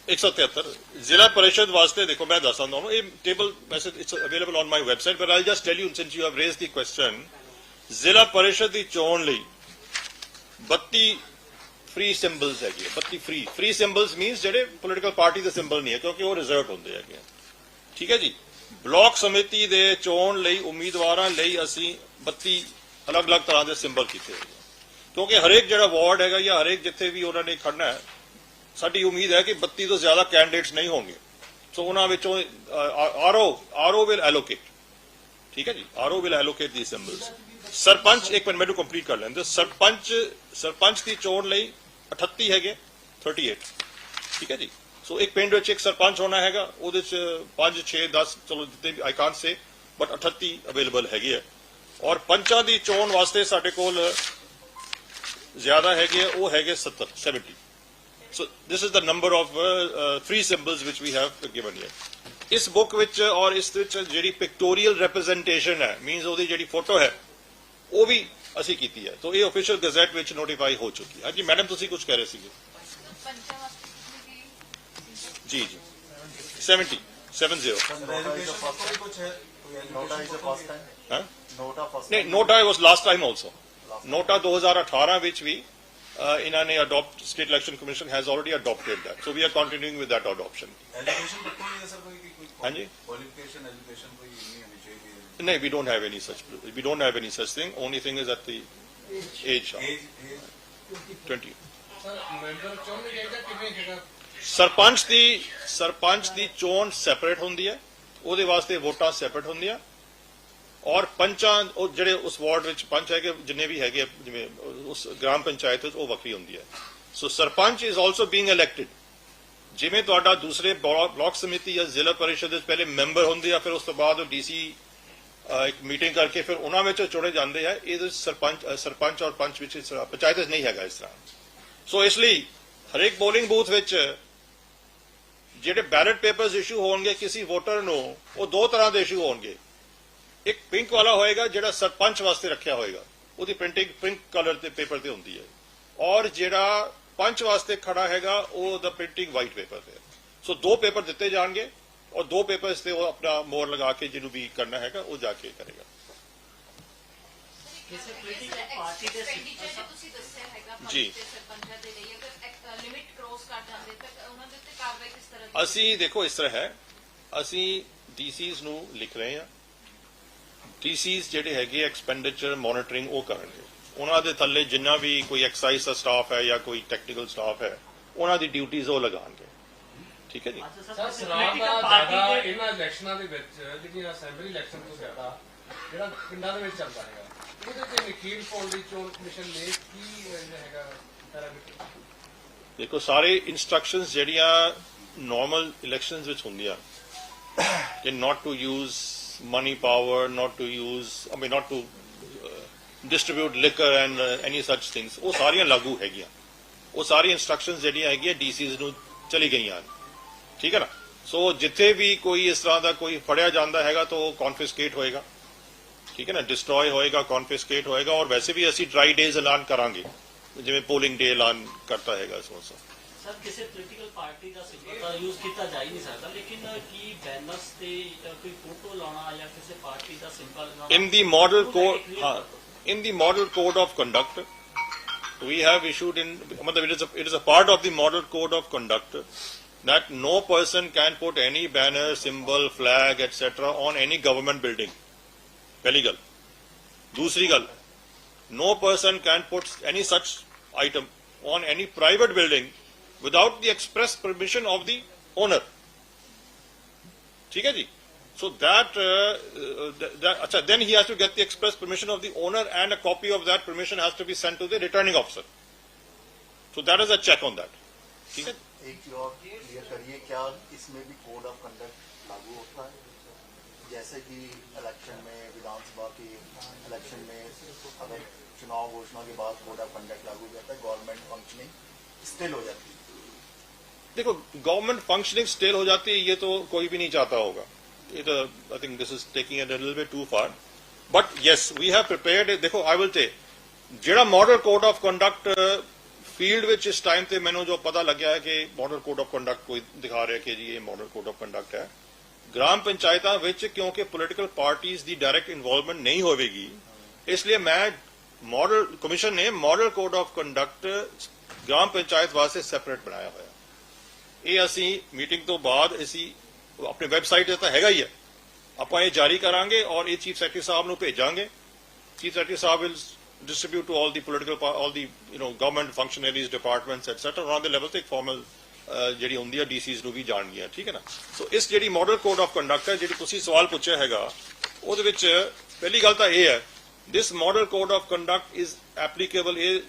173 ਜ਼ਿਲ੍ਹਾ ਪਰਿਸ਼ਦ ਵਾਸਤੇ ਦੇਖੋ ਮੈਂ ਦੱਸਾਂ ਤੁਹਾਨੂੰ ਇਹ ਟੇਬਲ ਵੈਸੇ it's available on my website but I'll just tell you since you have raised the question zila parishad ਦੀ ਚੋਣ ਲਈ 32 ਫ੍ਰੀ ਸਿੰਬਲਸ ਹੈਗੇ ਆ, 32 ਫ੍ਰੀ ਫ੍ਰੀ ਸਿੰਬਲਸ ਮੀਨਸ ਜਿਹੜੇ ਪੋਲੀਟੀਕਲ ਪਾਰਟੀ ਦੇ ਸਿੰਬਲ ਨਹੀਂ ਹੈ ਕਿਉਂਕਿ ਉਹ ਰਿਜ਼ਰਵਡ ਹੁੰਦੇ ਹੈਗੇ ਠੀਕ ਹੈ ਜੀ? ਬਲਾਕ ਸਮਿਤੀ ਦੇ ਚੋਣ ਲਈ ਉਮੀਦਵਾਰਾਂ ਲਈ ਅਸੀਂ 32 ਅਲੱਗ-ਅਲੱਗ ਤਰ੍ਹਾਂ ਦੇ ਸਿੰਬਲ ਕੀਤੇ ਹੋਏ ਕਿਉਂਕਿ ਹਰੇਕ ਜਿਹੜਾ ਵਾਰਡ ਹੈਗਾ ਜਾਂ ਹਰੇਕ ਜਿੱਥੇ ਵੀ ਉਹਨਾਂ ਨੇ ਖੜਨਾ ਹੈ ਸਾਡੀ ਉਮੀਦ ਹੈ ਕਿ 32 ਤੋਂ ਜ਼ਿਆਦਾ ਕੈਂਡੀਡੇਟਸ ਨਹੀਂ ਹੋਣਗੇ। ਸੋ ਉਹਨਾਂ ਵਿੱਚੋਂ ਆਰਓ ਆਰਓ ਵਿਲ ਐਲੋਕੇਟ ਠੀਕ ਹੈ ਜੀ? RO will allocate the symbols sarpanch ਇੱਕ ਮਿੰਟ ਮੈਨੂੰ ਕੰਪਲੀਟ ਕਰ ਲੈਂਦੇ ਸਰਪੰਚ ਸਰਪੰਚ ਦੀ ਚੋਣ ਲਈ 38 ਹੈਗੇ 38 ਠੀਕ ਹੈ ਜੀ? ਸੋ ਇੱਕ ਪਿੰਡ ਵਿੱਚ ਇੱਕ ਸਰਪੰਚ ਹੋਣਾ ਹੈਗਾ ਉਹਦੇ ਚ 5 6 10 ਚਲੋ ਜਿੱਤੇ I can't say but 38 available ਹੈਗੇ ਆ ਔਰ ਪੰਚਾਂ ਦੀ ਚੋਣ ਵਾਸਤੇ ਸਾਡੇ ਕੋਲ ਜ਼ਿਆਦਾ ਹੈਗੇ ਆ, ਉਹ ਹੈਗੇ 70 70 so this is the number of uh, uh, ਵਿਚ ਵੀ which we have ਇਸ ਬੁੱਕ ਵਿੱਚ ਔਰ ਇਸ ਵਿੱਚ ਜਿਹੜੀ ਪਿਕਟੋਰੀਅਲ ਰਿਪਰੈਜ਼ੈਂਟੇਸ਼ਨ ਹੈ ਮੀਨਸ ਉਹਦੀ ਜਿਹੜੀ ਫੋਟੋ ਹੈ ਉਹ ਵੀ ਅਸੀਂ ਕੀਤੀ ਹੈ ਸੋ ਇਹ ਅਫੀਸ਼ੀਅਲ ਗਜ਼ਟ ਵਿੱਚ ਨੋਟੀਫਾਈ ਹੋ ਚੁੱਕੀ ਹੈ ਹਾਂਜੀ ਮੈਡਮ ਤੁਸੀਂ ਕੁਝ ਕਹਿ ਰਹੇ ਸੀਗੇ ਪੰਚਾਂ ਵਾਸਤੇ ਤੁਸੀਂ ਜੀ ਜੀ 70 70 ਐਜੂਕੇਸ਼ਨ ਪੱਖੋਂ ਵੀ ਕੁਝ ਹੈ ਕੋਈ Nota is education the ਪੱਖੋਂ first ਵੀ- time. ਹਾਂ Nota first ਨਹੀਂ time. NOTA was last time also NOTA 2018 ਵਿੱਚ ਵੀ uh, ਇਹਨਾਂ ਨੇ adopt state election commission has already adopted that so we are continuing with that adoption education ਪੱਖੋਂ ਵੀ ਹੈ ਸਰ ਕੋਈ ਕੋਈ ਹਾਂਜੀ। ਕੁਆਲੀਫਿਕੇਸ਼ਨ ਐਜੂਕੇਸ਼ਨ ਕੋਈ ਨਹੀਂ ਹੋਣੀ ਚਾਹੀਦੀ No, we don't have any such. We don't have any such thing. Only thing is that the age of 20. Sir member ਚੋਣ ਨਹੀਂ ਚਾਹੀਦਾ ਕਿਵੇਂ ਹੈਗਾ ਸਰਪੰਚ ਦੀ ਸਰਪੰਚ ਦੀ ਚੋਣ ਸੈਪਰੇਟ ਹੁੰਦੀ ਹੈ ਉਹਦੇ ਵਾਸਤੇ ਵੋਟਾਂ ਸੈਪਰੇਟ ਹੁੰਦੀਆਂ ਔਰ ਪੰਚਾਂ ਉਹ ਜਿਹੜੇ ਉਸ ਵਾਰਡ ਵਿੱਚ ਪੰਚ ਹੈਗੇ ਜਿੰਨੇ ਵੀ ਹੈਗੇ ਜਿਵੇਂ ਉਸ ਗ੍ਰਾਮ ਪੰਚਾਇਤ ਵਿੱਚ ਉਹ ਵੱਖਰੀ ਹੁੰਦੀ ਹੈ so sarpanch is also being elected ਜਿਵੇਂ ਤੁਹਾਡਾ ਦੂਸਰੇ ਬਲਾਕ ਬਲਾਕ ਸਮਿਤੀ ਜਾਂ ਜ਼ਿਲ੍ਹਾ ਪਰਿਸ਼ਦ ਵਿੱਚ ਪਹਿਲੇ ਮੈਂਬਰ ਹੁੰਦੇ ਆ ਫਿਰ ਉਸ ਤੋਂ ਬਾਅਦ ਉਹ ਡੀਸੀ ਇੱਕ ਮੀਟਿੰਗ ਕਰਕੇ ਫਿਰ ਉਹਨਾਂ ਵਿੱਚੋਂ ਚੁਣੇ ਜਾਂਦੇ ਆ। ਇਹ ਸਰਪੰਚ ਸਰਪੰਚ ਔਰ ਪੰਚ ਵਿੱਚ ਇਸ ਤਰ੍ਹਾਂ ਪੰਚਾਇਤ ਵਿੱਚ ਨਹੀਂ ਹੈਗਾ ਇਸ ਤਰ੍ਹਾਂ। ਸੋ ਇਸ ਲਈ ਹਰੇਕ ਪੋਲਿੰਗ ਬੂਥ ਵਿੱਚ ਜਿਹੜੇ ਬੈਲਟ ਪੇਪਰਸ ਇਸ਼ੂ ਹੋਣਗੇ, ਕਿਸੇ ਵੋਟਰ ਨੂੰ, ਉਹ ਦੋ ਤਰ੍ਹਾਂ ਦੇ ਇਸ਼ੂ ਹੋਣਗੇ। ਇੱਕ ਪਿੰਕ ਵਾਲਾ ਹੋਏਗਾ, ਜਿਹੜਾ ਸਰਪੰਚ ਵਾਸਤੇ ਰੱਖਿਆ ਹੋਏਗਾ। ਉਹਦੀ ਪ੍ਰਿੰਟਿੰਗ ਪਿੰਕ ਕਲਰ ਦੇ ਪੇਪਰ ਤੇ ਹੁੰਦੀ ਹੈ। ਔਰ ਜਿਹੜਾ ਪੰਚ ਵਾਸਤੇ ਖੜਾ ਹੈਗਾ, ਉਹ ਦਾ ਪ੍ਰਿੰਟਿੰਗ ਵਾਈਟ ਪੇਪਰ ਤੇ ਸੋ ਦੋ ਪੇਪਰ ਦਿੱਤੇ ਜਾਣਗੇ। ਔਰ ਦੋ ਪੇਪਰਸ ਤੇ ਉਹ ਆਪਣਾ ਮੋਹਰ ਲਗਾ ਕੇ ਜਿਹਨੂੰ ਵੀ ਕਰਨਾ ਹੈਗਾ ਉਹ ਜਾ ਕੇ ਕਰੇਗਾ। ਕਿਸੇ ਪੋਲੀਟੀਕਲ ਪਾਰਟੀ ਦੇ ਐਕਸਪੈਂਡੀਚਰ ਤੁਸੀਂ ਦੱਸਿਆ ਹੈਗਾ ਜੀ। ਪੰਚ ਤੇ ਸਰਪੰਚਾਂ ਦੇ ਲਈ ਅਗਰ ਲਿਮਿਟ ਕ੍ਰੋਸ ਕਰ ਜਾਂਦੇ ਤਾਂ ਉਹਨਾਂ ਦੇ ਉੱਤੇ ਕਾਰਵਾਈ ਕਿਸ ਤਰ੍ਹਾਂ ਦੀ ਅਸੀਂ ਦੇਖੋ ਇਸ ਤਰ੍ਹਾਂ ਹੈ। ਅਸੀਂ ਡੀਸੀਜ਼ ਨੂੰ ਲਿਖ ਰਹੇ ਹਾਂ। ਡੀਸੀਜ਼ ਜਿਹੜੇ ਹੈਗੇ ਐਕਸਪੈਂਡੀਚਰ ਮੋਨੀਟਰਿੰਗ ਉਹ ਕਰਨਗੇ। ਉਹਨਾਂ ਦੇ ਥੱਲੇ ਜਿੰਨਾ ਵੀ ਕੋਈ ਐਕਸਾਈਜ਼ ਦਾ ਸਟਾਫ ਹੈ ਜਾਂ ਕੋਈ ਟੈਕਨੀਕਲ ਸਟਾਫ ਹੈ ਉਹਨਾਂ ਦੀ ਡਿਊਟੀਆਂ ਉਹ ਲਗਾਉਣਗੇ। ਠੀਕ ਹੈ ਜੀ। ਸਰ ਸ਼ਰਾਬ ਦਾ ਜ਼ਿਆਦਾ ਇਹਨਾਂ ਇਲੈਕਸ਼ਨਾਂ ਦੇ ਵਿੱਚ ਜਿਹੜੀਆਂ ਅਸੈਂਬਲੀ ਇਲੈਕਸ਼ਨ ਤੋਂ ਜ਼ਿਆਦਾ ਜਿਹੜਾ ਪਿੰਡਾਂ ਦੇ ਵਿੱਚ ਚੱਲਦਾ ਹੈਗਾ ਇਹਦੇ ਤੇ ਵਕੀਲ ਪੋਲ ਦੀ ਚੋਣ ਕਮਿਸ਼ਨ ਨੇ ਕੀ ਹੈਗਾ ਪੈਰਾਮੀਟਰ? ਦੇਖੋ ਸਾਰੇ ਇਨਸਟਰਕਸ਼ਨਸ ਜਿਹੜੀਆਂ ਨਾਰਮਲ ਇਲੈਕਸ਼ਨਸ ਵਿੱਚ ਹੁੰਦੀਆਂ ਕਿ not to use money power not to use I mean not to distribute liquor and any such things ਉਹ ਸਾਰੀਆਂ ਲਾਗੂ ਹੈਗੀਆਂ। ਉਹ ਸਾਰੀ ਇਨਸਟਰਕਸ਼ਨਸ ਜਿਹੜੀਆਂ ਹੈਗੀਆਂ ਡੀਸੀਜ਼ ਨੂੰ ਚਲੀ ਗਈਆਂ। ਹਨ। ਠੀਕ ਹੈ ਨਾ? ਸੋ ਜਿੱਥੇ ਵੀ ਕੋਈ ਇਸ ਤਰ੍ਹਾਂ ਦਾ ਕੋਈ ਫੜਿਆ ਜਾਂਦਾ ਹੈਗਾ ਤਾਂ ਉਹ ਕਨਫਿਸਕੇਟ ਹੋਏਗਾ। ਠੀਕ ਹੈ ਨਾ? ਡਿਸਟਰੋਏ ਹੋਏਗਾ ਕਨਫਿਸਕੇਟ ਹੋਏਗਾ ਔਰ ਵੈਸੇ ਵੀ ਅਸੀਂ ਡਰਾਈ ਡੇਜ਼ ਐਲਾਨ ਕਰਾਂਗੇ। ਜਿਵੇਂ ਪੋਲਿੰਗ ਡੇ ਐਲਾਨ ਕਰਤਾ ਹੈਗਾ ਵਾਰ ਸਰ ਕਿਸੇ ਪੋਲੀਟੀਕਲ ਪਾਰਟੀ ਦਾ ਸਿੰਬਲ ਤਾਂ ਯੂਜ਼ ਕੀਤਾ ਜਾ ਹੀ ਨਹੀਂ ਸਕਦਾ ਲੇਕਿਨ ਕੀ ਬੈਨਰਸ ਤੇ ਕੋਈ ਫੋਟੋ ਲਾਉਣਾ ਜਾਂ ਕਿਸੇ ਪਾਰਟੀ ਦਾ ਸਿੰਬਲ ਲਾਉਣਾ model ਉਹਦਾ code ਇੱਕ हाँ, in the model code of conduct we have issued in matlab it is a, it is a part of the model code of conduct that no person can put any banner symbol flag etc on any government building पहली गल दूसरी गल no person can put any such item on any private building without the express permission of the owner ठीक है जी so that, uh, uh, that, that acha, then he has to get the express permission of the owner and a copy of that permission has to be sent to the returning officer so that is a check on that ठीक है एक और clear करिए, क्या इसमें भी code of conduct लागू होता है? जैसे कि इलेक्शन में विधानसभा के इलेक्शन में अगर चुनाव घोषणा के बाद कोड ऑफ़ कंडक्ट लागू हो जाता है गवर्नमेंट फंक्शनिंग स्टिल हो जाती है। देखो गवर्नमेंट फंक्शनिंग स्टिल हो जाती है, ये तो कोई भी नहीं चाहता होगा। It I think this is taking it little bit too far but yes we have prepared देखो आई विल से जेड़ा model code of conduct field ਵਿੱਚ ਇਸ ਟਾਈਮ ਤੇ ਮੈਨੂੰ ਜੋ ਪਤਾ ਲੱਗਿਆ ਹੈ ਕਿ ਮਾਡਲ ਕੋਡ ਆਫ ਕੰਡਕਟ ਕੋਈ ਦਿਖਾ ਰਿਹਾ ਕਿ ਜੀ ਇਹ ਮਾਡਲ ਕੋਡ ਆਫ ਕੰਡਕਟ ਹੈ ਗ੍ਰਾਮ ਪੰਚਾਇਤਾਂ ਵਿੱਚ ਕਿਉਂਕਿ ਪੋਲੀਟੀਕਲ ਪਾਰਟੀਆਂ ਦੀ ਡਾਇਰੈਕਟ ਇਨਵੋਲਵਮੈਂਟ ਨਹੀਂ ਹੋਵੇਗੀ ਇਸ ਲਈ ਮੈਂ ਮਾਡਲ ਕਮਿਸ਼ਨ ਨੇ model code of conduct gram panchayat ਵਾਸਤੇ ਸੈਪਰੇਟ ਬਣਾਇਆ ਹੋਇਆ ਇਹ ਅਸੀਂ ਮੀਟਿੰਗ ਤੋਂ ਬਾਅਦ ਅਸੀਂ ਆਪਣੀ ਵੈਬਸਾਈਟ ਤੇ ਤਾਂ ਹੈਗਾ ਹੀ ਹੈ ਆਪਾਂ ਇਹ ਜਾਰੀ ਕਰਾਂਗੇ ਔਰ ਇਹ ਚੀਫ ਸੈਕਟਰੀ ਸਾਹਿਬ ਨੂੰ ਭੇਜਾਂਗੇ chief secretary Sahib will distribute to all the political pa- all the, you know, government functionaries, departments etc ਉਹਨਾਂ ਦੇ ਲੈਵਲ ਤੇ ਫਾਰਮਲ ਜਿਹੜੀ ਹੁੰਦੀ ਹੈ ਡੀਸੀਜ਼ ਨੂੰ ਵੀ ਜਾਣਗੀਆਂ ਠੀਕ ਹੈ ਨਾ ਸੋ ਇਸ ਜਿਹੜੀ ਮਾਡਲ ਕੋਡ ਆਫ ਕੰਡਕਟ ਹੈ ਜਿਹੜੀ ਤੁਸੀਂ ਸਵਾਲ ਪੁੱਛਿਆ ਹੈਗਾ ਉਹਦੇ ਵਿੱਚ ਪਹਿਲੀ ਗੱਲ ਤਾਂ ਇਹ ਹੈ this model code of conduct is applicable ਇਹ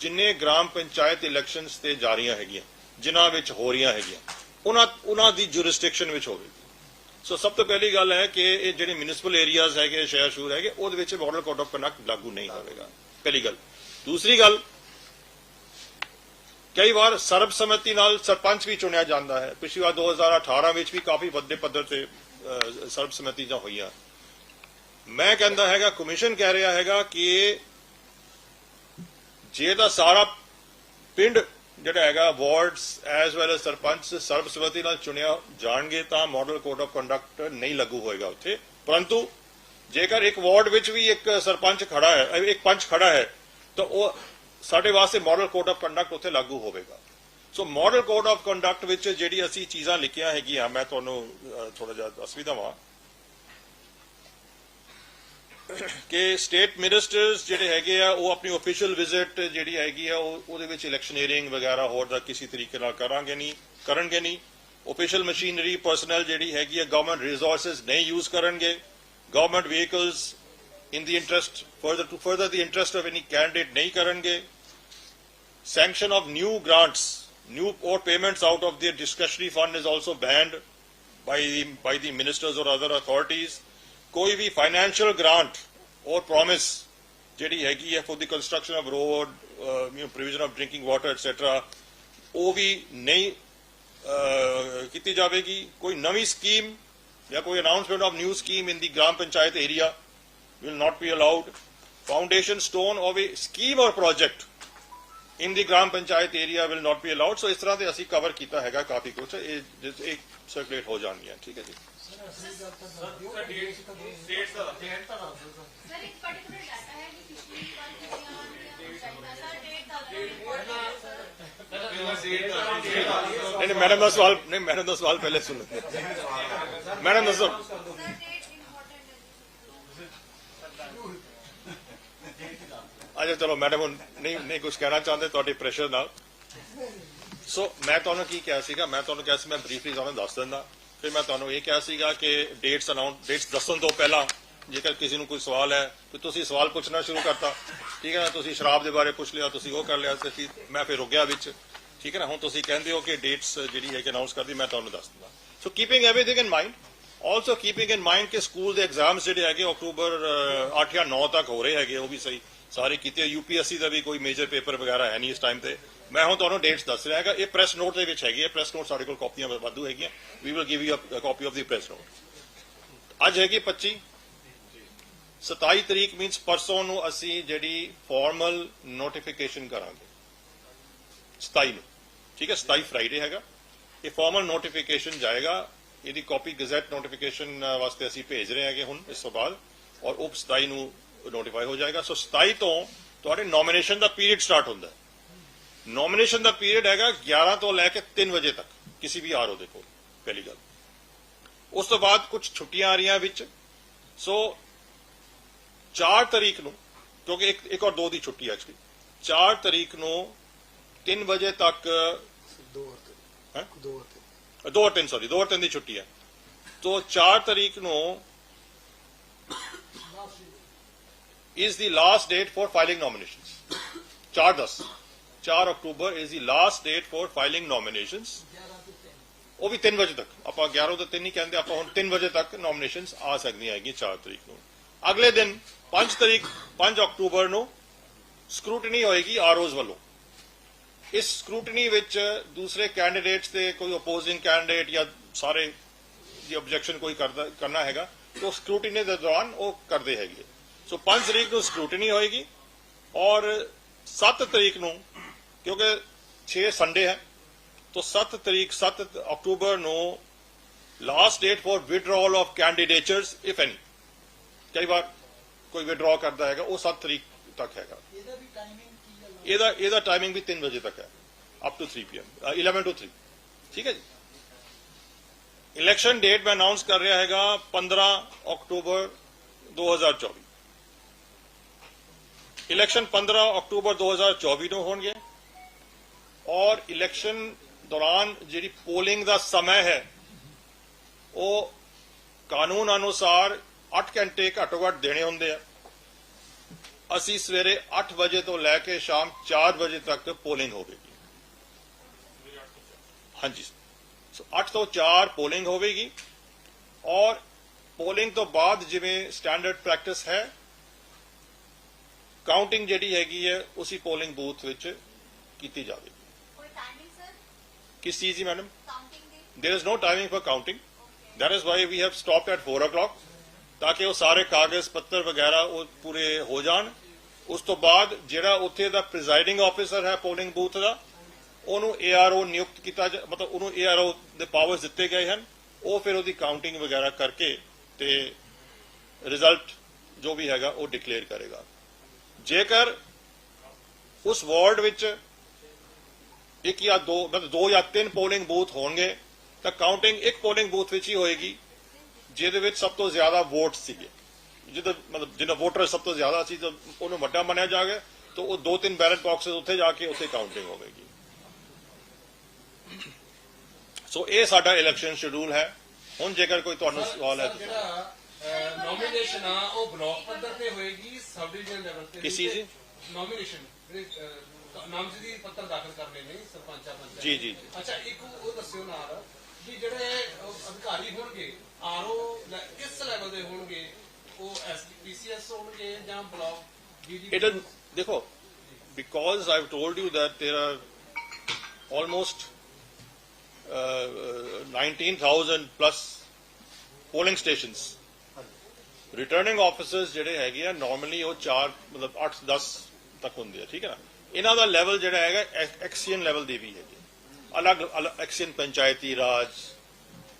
ਜਿੰਨੇ ਗ੍ਰਾਮ ਪੰਚਾਇਤ ਇਲੈਕਸ਼ਨਸ ਤੇ ਜਾਰੀਆਂ ਹੈਗੀਆਂ ਜਿਨ੍ਹਾਂ ਵਿੱਚ ਹੋ ਰਹੀਆਂ ਹੈਗੀਆਂ ਉਹਨਾਂ ਉਹਨਾਂ ਦੀ ਜੁਰਿਸਡਿਕਸ਼ਨ ਵਿੱਚ ਹੋਵੇਗੀ ਸੋ ਸਭ ਤੋਂ ਪਹਿਲੀ ਗੱਲ ਹੈ ਕਿ ਇਹ ਜਿਹੜੇ ਮਿਊਨਿਸਪਲ ਏਰੀਆਜ਼ ਹੈਗੇ ਸ਼ਹਿਰ ਸ਼ੂਰ ਹੈਗੇ ਉਹਦੇ ਵਿੱਚ ਮਾਡਲ ਕੋਡ ਆਫ ਕੰਡਕਟ ਲਾਗੂ ਨਹੀਂ ਹੋਵੇਗਾ ਪਹਿਲੀ ਗੱਲ ਦੂਸਰੀ ਗੱਲ ਕਈ ਵਾਰ ਸਰਬਸੰਮਤੀ ਨਾਲ ਸਰਪੰਚ ਵੀ ਚੁਣਿਆ ਜਾਂਦਾ ਹੈ ਪਿਛਲੀ ਵਾਰ 2018 ਵਿੱਚ ਵੀ ਕਾਫੀ ਵੱਡੇ ਪੱਧਰ ਤੇ ਅਹ, ਸਰਬਸੰਮਤੀ ਜਾਂ ਹੋਈਆਂ ਮੈਂ ਕਹਿੰਦਾ ਹੈਗਾ ਕਮਿਸ਼ਨ ਕਹਿ ਰਿਹਾ ਹੈਗਾ ਕਿ ਜੇ ਤਾਂ ਸਾਰਾ ਪਿੰਡ ਜਿਹੜਾ ਹੈਗਾ wards as well as sarpanch ਸਰਬਸਮਤੀ ਨਾਲ ਚੁਣਿਆ ਜਾਣਗੇ ਤਾਂ ਮਾਡਲ ਕੋਡ ਆਫ ਕੰਡਕਟ ਨਹੀਂ ਲਾਗੂ ਹੋਏਗਾ ਉੱਥੇ। ਪਰੰਤੂ ਜੇਕਰ ਇੱਕ ਵਾਰਡ ਵਿੱਚ ਵੀ ਇੱਕ ਸਰਪੰਚ ਖੜਾ ਹੈ, ਅਹ ਇੱਕ ਪੰਚ ਖੜਾ ਹੈ, ਤਾਂ ਉਹ ਸਾਡੇ ਵਾਸਤੇ ਮਾਡਲ ਕੋਡ ਆਫ ਕੰਡਕਟ ਉੱਥੇ ਲਾਗੂ ਹੋਵੇਗਾ। So model code of conduct ਵਿੱਚ ਜਿਹੜੀ ਅਸੀਂ ਚੀਜ਼ਾਂ ਲਿਖੀਆਂ ਹੈਗੀਆਂ, ਮੈਂ ਤੁਹਾਨੂੰ ਥੋੜਾ ਜਿਹਾ ਦੱਸ ਵੀ ਦਵਾਂ। ਕਿ ਸਟੇਟ ਮਿਨਿਸਟਰਸ ਜਿਹੜੇ ਹੈਗੇ ਆ ਉਹ ਆਪਣੀ ਅਫੀਸ਼ੀਅਲ ਵਿਜ਼ਿਟ ਜਿਹੜੀ ਹੈਗੀ ਆ ਉਹ ਉਹਦੇ ਵਿੱਚ ਇਲੈਕਸ਼ਨੀਅਰਿੰਗ ਵਗੈਰਾ ਹੋਰ ਦਾ ਕਿਸੇ ਤਰੀਕੇ ਨਾਲ ਕਰਾਂਗੇ ਨਹੀਂ ਕਰਨਗੇ ਨਹੀਂ। ਅਫੀਸ਼ੀਅਲ ਮਸ਼ੀਨਰੀ ਪਰਸਨਲ ਜਿਹੜੀ ਹੈਗੀ ਆ ਗਵਰਨਮੈਂਟ ਰਿਸੋਰਸਸ ਨਹੀਂ ਯੂਜ਼ ਕਰਨਗੇ। Government vehicles in the interest further to further the interest of any candidate ਨਹੀਂ ਕਰਨਗੇ। Sanction of new grants, new or payments out of their discretionary fund is also banned by the, by the ministers or other authorities. ਕੋਈ ਵੀ financial grant or promise ਜਿਹੜੀ ਹੈਗੀ ਹੈ for the construction of road, uh, you know, provision of drinking water, etc. ਉਹ ਵੀ ਨਹੀਂ uh, ਕੀਤੀ ਜਾਵੇਗੀ ਕੋਈ ਨਵੀਂ ਸਕੀਮ ਜਾਂ ਕੋਈ announcement of new scheme in the gram panchayat area will not be allowed. Foundation stone of a scheme or project in the gram panchayat area will not be allowed so ਇਸ ਤਰ੍ਹਾਂ ਦੇ ਅਸੀਂ cover ਕੀਤਾ ਹੈਗਾ ਕਾਫੀ ਕੁਝ ਇਹ ਜਿਸ- ਇਹ ਸਰਕੂਲੇਟ ਹੋ ਜਾਣਗੀਆਂ ਠੀਕ ਹੈ ਜੀ ਸਰ ਇੱਕ ਪਾਰਟਿਕੂਲਰ ਡਾਟਾ ਹੈ ਕਿ ਪਿਛਲੀ ਵਾਰ ਕਿੰਨੀਆਂ ਸਰ ਡੇਟ ਦੱਸ ਨਹੀਂ ਨਹੀਂ ਮੈਡਮ ਦਾ ਸਵਾਲ ਨਹੀਂ ਮੈਡਮ ਦਾ ਸਵਾਲ ਪਹਿਲੇ ਸੁਣ ਲੈਂਦੇ ਮੈਡਮ ਦੱਸੋ ਸਰ ਅੱਛਾ ਚਲੋ ਮੈਡਮ ਹੁਣ ਨਹੀਂ ਨਹੀਂ ਕੁਝ ਕਹਿਣਾ ਚਾਹੁੰਦੇ ਤੁਹਾਡੇ ਪ੍ਰੈਸ਼ਰ ਨਾਲ ਸੋ ਮੈਂ ਤੁਹਾਨੂੰ ਕੀ ਕਿਹਾ ਸੀਗਾ ਮੈਂ ਤੁਹਾਨੂੰ ਕਿਹਾ ਸੀ ਮੈਂ ਬਰੀਫਲੀ ਤੁਹਾਨੂੰ ਦੱਸ ਦਿੰਦਾ ਫਿਰ ਮੈਂ ਤੁਹਾਨੂੰ ਇਹ ਕਿਹਾ ਸੀਗਾ ਕਿ ਡੇਟਸ ਅਨਾਉਂਸ ਡੇਟਸ ਦੱਸਣ ਤੋਂ ਪਹਿਲਾਂ ਜੇਕਰ ਕਿਸੇ ਨੂੰ ਕੋਈ ਸਵਾਲ ਹੈ, ਤੇ ਤੁਸੀਂ ਸਵਾਲ ਪੁੱਛਣਾ ਸ਼ੁਰੂ ਕਰਤਾ। ਠੀਕ ਹੈ ਨਾ? ਤੁਸੀਂ ਸ਼ਰਾਬ ਦੇ ਬਾਰੇ ਪੁੱਛ ਲਿਆ, ਤੁਸੀਂ ਉਹ ਕਰ ਲਿਆ, ਤੇ ਮੈਂ ਫਿਰ ਰੁਕ ਗਿਆ ਵਿੱਚ। ਠੀਕ ਹੈ ਨਾ? ਹੁਣ ਤੁਸੀਂ ਕਹਿੰਦੇ ਹੋ ਕਿ ਡੇਟਸ ਜਿਹੜੀ ਹੈ ਕਿ ਅਨਾਉਂਸ ਕਰਦੀ, ਮੈਂ ਤੁਹਾਨੂੰ ਦੱਸ ਦਿੰਦਾ। So keeping everything in mind also keeping in mind ਕਿ ਸਕੂਲ ਦੇ ਐਗਜ਼ਾਮਸ ਜਿਹੜੇ ਹੈਗੇ, ਅਕਤੂਬਰ 8 ਜਾਂ 9 ਤੱਕ ਹੋ ਰਹੇ ਹੈਗੇ, ਉਹ ਵੀ ਸਹੀ। ਸਾਰੇ ਕੀਤੇ ਯੂਪੀਐਸਸੀ ਦਾ ਵੀ ਕੋਈ ਮੇਜਰ ਪੇਪਰ ਵਗੈਰਾ ਹੈ ਨਹੀਂ ਇਸ ਟਾਈਮ ਤੇ। ਮੈਂ ਹੁਣ ਤੁਹਾਨੂੰ ਡੇਟਸ ਦੱਸ ਰਿਹਾ ਹੈਗਾ, ਇਹ ਪ੍ਰੈਸ ਨੋਟ ਦੇ ਵਿੱਚ ਹੈਗੀ ਹੈ ਪ੍ਰੈਸ ਨੋਟ ਸਾਡੇ ਕੋਲ ਕਾਪੀਆਂ ਵਾਧੂ ਹੈਗੀਆਂ। We will give you a copy of the press note ਅੱਜ ਹੈਗੀ 25 27 ਤਰੀਕ ਮੀਨਸ ਪਰਸੋਂ ਨੂੰ ਅਸੀਂ ਜਿਹੜੀ ਫਾਰਮਲ ਨੋਟੀਫਿਕੇਸ਼ਨ ਕਰਾਂਗੇ। 27 ਨੂੰ। ਠੀਕ ਹੈ 27 ਫਰਾਈਡੇ ਹੈਗਾ। ਇਹ ਫਾਰਮਲ ਨੋਟੀਫਿਕੇਸ਼ਨ ਜਾਏਗਾ। ਇਹਦੀ ਕਾਪੀ ਗਜ਼ਟ ਨੋਟੀਫਿਕੇਸ਼ਨ ਵਾਸਤੇ ਅਸੀਂ ਭੇਜ ਰਹੇ ਹਾਂਗੇ ਹੁਣ ਇਸ ਤੋਂ ਬਾਅਦ। ਔਰ ਉਪ 27 ਨੂੰ ਨੋਟੀਫਾਈ ਹੋ ਜਾਏਗਾ। ਸੋ 27 ਤੋਂ ਤੁਹਾਡੇ ਨੋਮੀਨੇਸ਼ਨ ਦਾ ਪੀਰੀਅਡ ਸਟਾਰਟ ਹੁੰਦਾ ਹੈ। ਨੋਮੀਨੇਸ਼ਨ ਦਾ ਪੀਰੀਅਡ ਹੈਗਾ 11 ਤੋਂ ਲੈ ਕੇ 3 ਵਜੇ ਤੱਕ ਕਿਸੇ ਵੀ ਆਰਓ ਦੇ ਕੋਲ ਪਹਿਲੀ ਗੱਲ। ਉਸ ਤੋਂ ਬਾਅਦ ਕੁਝ ਛੁੱਟੀਆਂ ਆ ਰਹੀਆਂ ਵਿੱਚ ਸੋ 4 ਤਰੀਕ ਨੂੰ ਕਿਉਂਕਿ ਇੱਕ ਇੱਕ ਔਰ ਦੋ ਦੀ ਛੁੱਟੀ ਐਕਚੁਅਲੀ 4 ਤਰੀਕ ਨੂੰ 3 ਵਜੇ ਤੱਕ ਹੈਂ? ਦੋ ਔਰ ਤਿੰਨ। ਸੌਰੀ ਦੋ ਔਰ ਤਿੰਨ ਦੀ ਛੁੱਟੀ ਹੈ ਤੋਂ 4 ਤਰੀਕ ਨੂੰ is the last date for filing nominations 4 10 4 October is the last date for filing nominations. ਉਹ ਵੀ 3 ਵਜੇ ਤੱਕ। ਆਪਾਂ 11 ਤੋਂ 3 ਨਹੀਂ ਕਹਿੰਦੇ, ਆਪਾਂ ਹੁਣ 3 ਵਜੇ ਤੱਕ ਨੋਮੀਨੇਸ਼ਨਸ ਆ ਸਕਦੀਆਂ ਹੈਗੀਆਂ 4 ਤਰੀਕ ਨੂੰ। ਅਗਲੇ ਦਿਨ 5 ਤਰੀਕ 5 ਅਕਤੂਬਰ ਨੂੰ ਸਕਰੂਟਨੀ ਹੋਏਗੀ ਆਰਓਜ਼ ਵੱਲੋਂ। ਇਸ ਸਕਰੂਟਨੀ ਵਿੱਚ ਦੂਸਰੇ ਕੈਂਡੀਡੇਟਸ ਤੇ ਕੋਈ ਆਪੋਜਿੰਗ ਕੈਂਡੀਡੇਟ ਜਾਂ ਸਾਰੇ ਜੇ ਆਬਜੈਕਸ਼ਨ ਕੋਈ ਕਰਦਾ, ਕਰਨਾ ਹੈਗਾ, ਤਾਂ ਸਕਰੂਟਨੀ ਦੇ ਦੌਰਾਨ ਉਹ ਕਰਦੇ ਹੈਗੇ। ਸੋ 5 ਤਰੀਕ ਨੂੰ ਸਕਰੂਟਨੀ ਹੋਏਗੀ ਔਰ 7 ਤਰੀਕ ਨੂੰ ਕਿਉਂਕਿ 6 ਸੰਡੇ ਹੈ तो 7 ਤਰੀਕ 7 ਅਕਤੂਬਰ ਨੂੰ last date for withdrawal of candidatures if any ਕਈ ਵਾਰ ਕੋਈ ਵਿਡਰਾ ਕਰਦਾ ਹੈਗਾ ਉਹ 7 ਤਰੀਕ ਤੱਕ ਹੈਗਾ ਇਹਦਾ ਵੀ ਟਾਈਮਿੰਗ ਕੀ ਹੈ ਇਹਦਾ ਇਹਦਾ ਟਾਈਮਿੰਗ ਵੀ 3 ਵਜੇ ਤੱਕ ਹੈ ਅਪ ਟੂ 3 ਪੀਐਮ 11 ਟੂ 3 ਠੀਕ ਹੈ ਜੀ? ਇਲੈਕਸ਼ਨ ਡੇਟ ਮੈਂ ਅਨਾਉਂਸ ਕਰ ਰਿਹਾ ਹੈਗਾ 15 ਅਕਤੂਬਰ 2024 ਇਲੈਕਸ਼ਨ 15 ਅਕਤੂਬਰ 2024 ਨੂੰ ਹੋਣਗੇ। ਔਰ ਇਲੈਕਸ਼ਨ ਦੌਰਾਨ ਜਿਹੜੀ ਪੋਲਿੰਗ ਦਾ ਸਮਾਂ ਹੈ, ਉਹ ਕਾਨੂੰਨ ਅਨੁਸਾਰ 8 ਘੰਟੇ ਘੱਟੋ ਘੱਟ ਦੇਣੇ ਹੁੰਦੇ ਆ। ਅਸੀਂ ਸਵੇਰੇ 8 ਵਜੇ ਤੋਂ ਲੈ ਕੇ ਸ਼ਾਮ 4 ਵਜੇ ਤੱਕ ਪੋਲਿੰਗ ਹੋਵੇਗੀ। ਹਾਂਜੀ, ਸੋ 8 ਤੋਂ 4 ਪੋਲਿੰਗ ਹੋਵੇਗੀ ਔਰ ਪੋਲਿੰਗ ਤੋਂ ਬਾਅਦ ਜਿਵੇਂ ਸਟੈਂਡਰਡ ਪ੍ਰੈਕਟਿਸ ਹੈ ਕਾਊਂਟਿੰਗ ਜਿਹੜੀ ਹੈਗੀ ਹੈ, ਉਸੇ ਪੋਲਿੰਗ ਬੂਥ ਵਿੱਚ ਕੀਤੀ ਜਾਵੇਗੀ। ਕਿਸ ਚੀਜ਼ ਦੀ ਮੈਡਮ ਕਾਊਂਟਿੰਗ ਦੀ there is no timing for counting. That is why we have stopped at 4 ਤਾਂ ਕਿ ਉਹ ਸਾਰੇ ਕਾਗਜ਼ ਪੱਤਰ ਵਗੈਰਾ ਉਹ ਪੂਰੇ ਹੋ ਜਾਣ ਉਸ ਤੋਂ ਬਾਅਦ ਜਿਹੜਾ ਉੱਥੇ ਦਾ ਪ੍ਰੀਜ਼ਾਈਡਿੰਗ ਆਫੀਸਰ ਹੈ ਪੋਲਿੰਗ ਬੂਥ ਦਾ ਉਹਨੂੰ ਏਆਰਓ ਨਿਯੁਕਤ ਕੀਤਾ ਮਤਲਬ ਉਹਨੂੰ ਏਆਰਓ ਦੇ ਪਾਵਰਸ ਦਿੱਤੇ ਗਏ ਹਨ ਉਹ ਫਿਰ ਉਹਦੀ ਕਾਊਂਟਿੰਗ ਵਗੈਰਾ ਕਰਕੇ ਤੇ ਰਿਜ਼ਲਟ ਜੋ ਵੀ ਹੈਗਾ ਉਹ ਡਿਕਲੇਅਰ ਕਰੇਗਾ ਜੇਕਰ ਉਸ ਵਾਰਡ ਵਿੱਚ ਇੱਕ ਜਾਂ ਦੋ ਮਤਲਬ ਦੋ ਜਾਂ ਤਿੰਨ ਪੋਲਿੰਗ ਬੂਥ ਹੋਣਗੇ ਤਾਂ ਕਾਊਂਟਿੰਗ ਇੱਕ ਪੋਲਿੰਗ ਬੂਥ ਵਿੱਚ ਹੀ ਹੋਏਗੀ ਜਿਹਦੇ ਵਿੱਚ ਸਭ ਤੋਂ ਜ਼ਿਆਦਾ ਵੋਟ ਸੀਗੇ। ਜਿਹਦਾ ਮਤਲਬ ਜਿਹਦਾ ਵੋਟਰ ਸਭ ਤੋਂ ਜ਼ਿਆਦਾ ਸੀ ਤਾਂ ਉਹਨੂੰ ਵੱਡਾ ਮੰਨਿਆ ਜਾਵੇ ਤਾਂ ਉਹ ਦੋ ਤਿੰਨ ਬੈਲਟ ਬਾਕਸਸ ਉੱਥੇ ਜਾ ਕੇ ਉੱਥੇ ਕਾਊਂਟਿੰਗ ਹੋਵੇਗੀ। ਸੋ ਇਹ ਸਾਡਾ ਇਲੈਕਸ਼ਨ ਸ਼ਡਿਊਲ ਹੈ। ਹੁਣ ਜੇਕਰ ਕੋਈ ਤੁਹਾਨੂੰ ਸਵਾਲ ਹੈ ਜਿਹੜਾ ਨੋਮੀਨੇਸ਼ਨ ਆ ਉਹ ਬਲਾਕ ਪੱਧਰ ਤੇ ਹੋਏਗੀ ਸਬ ਡਿਵੀਜ਼ਨ ਲੈਵਲ ਤੇ ਕਿਸ ਦੀ? ਨੋਮੀਨੇਸ਼ਨ ਨਾਮਜ਼ਦਗੀ ਪੱਤਰ ਦਾਖਲ ਕਰਨੇ ਨੇ ਸਰਪੰਚਾਂ ਪੰਚਾਇਤ ਜੀ, ਜੀ। ਅੱਛਾ ਇੱਕ ਉਹ ਦੱਸਿਓ ਨਾਲ ਵੀ ਜਿਹੜੇ ਅਧਿਕਾਰੀ ਹੋਣਗੇ ਆਰਓ ਕਿਸ ਲੈਵਲ ਦੇ ਹੋਣਗੇ ਉਹ ਐਸਪੀਸੀਐਸ ਹੋਣਗੇ ਜਾਂ ਬਲਾਕ ਡੀਡੀ it doesn't ਦੇਖੋ because i've told you that there are almost uh, 19000 plus polling stations. Returning officers ਜਿਹੜੇ ਹੈਗੇ ਆ ਨਾਰਮਲੀ ਉਹ 4 ਮਤਲਬ 8 10 ਤੱਕ ਹੁੰਦੇ ਆ ਠੀਕ ਹੈ ਨਾ? ਇਹਨਾਂ ਦਾ ਲੈਵਲ ਜਿਹੜਾ ਹੈਗਾ ਐਕਸੀਅਨ ਲੈਵਲ ਦੇ ਵੀ ਹੈਗੇ ਅਲੱਗ ਅਲੱਗ ਐਕਸੀਅਨ ਪੰਚਾਇਤੀ ਰਾਜ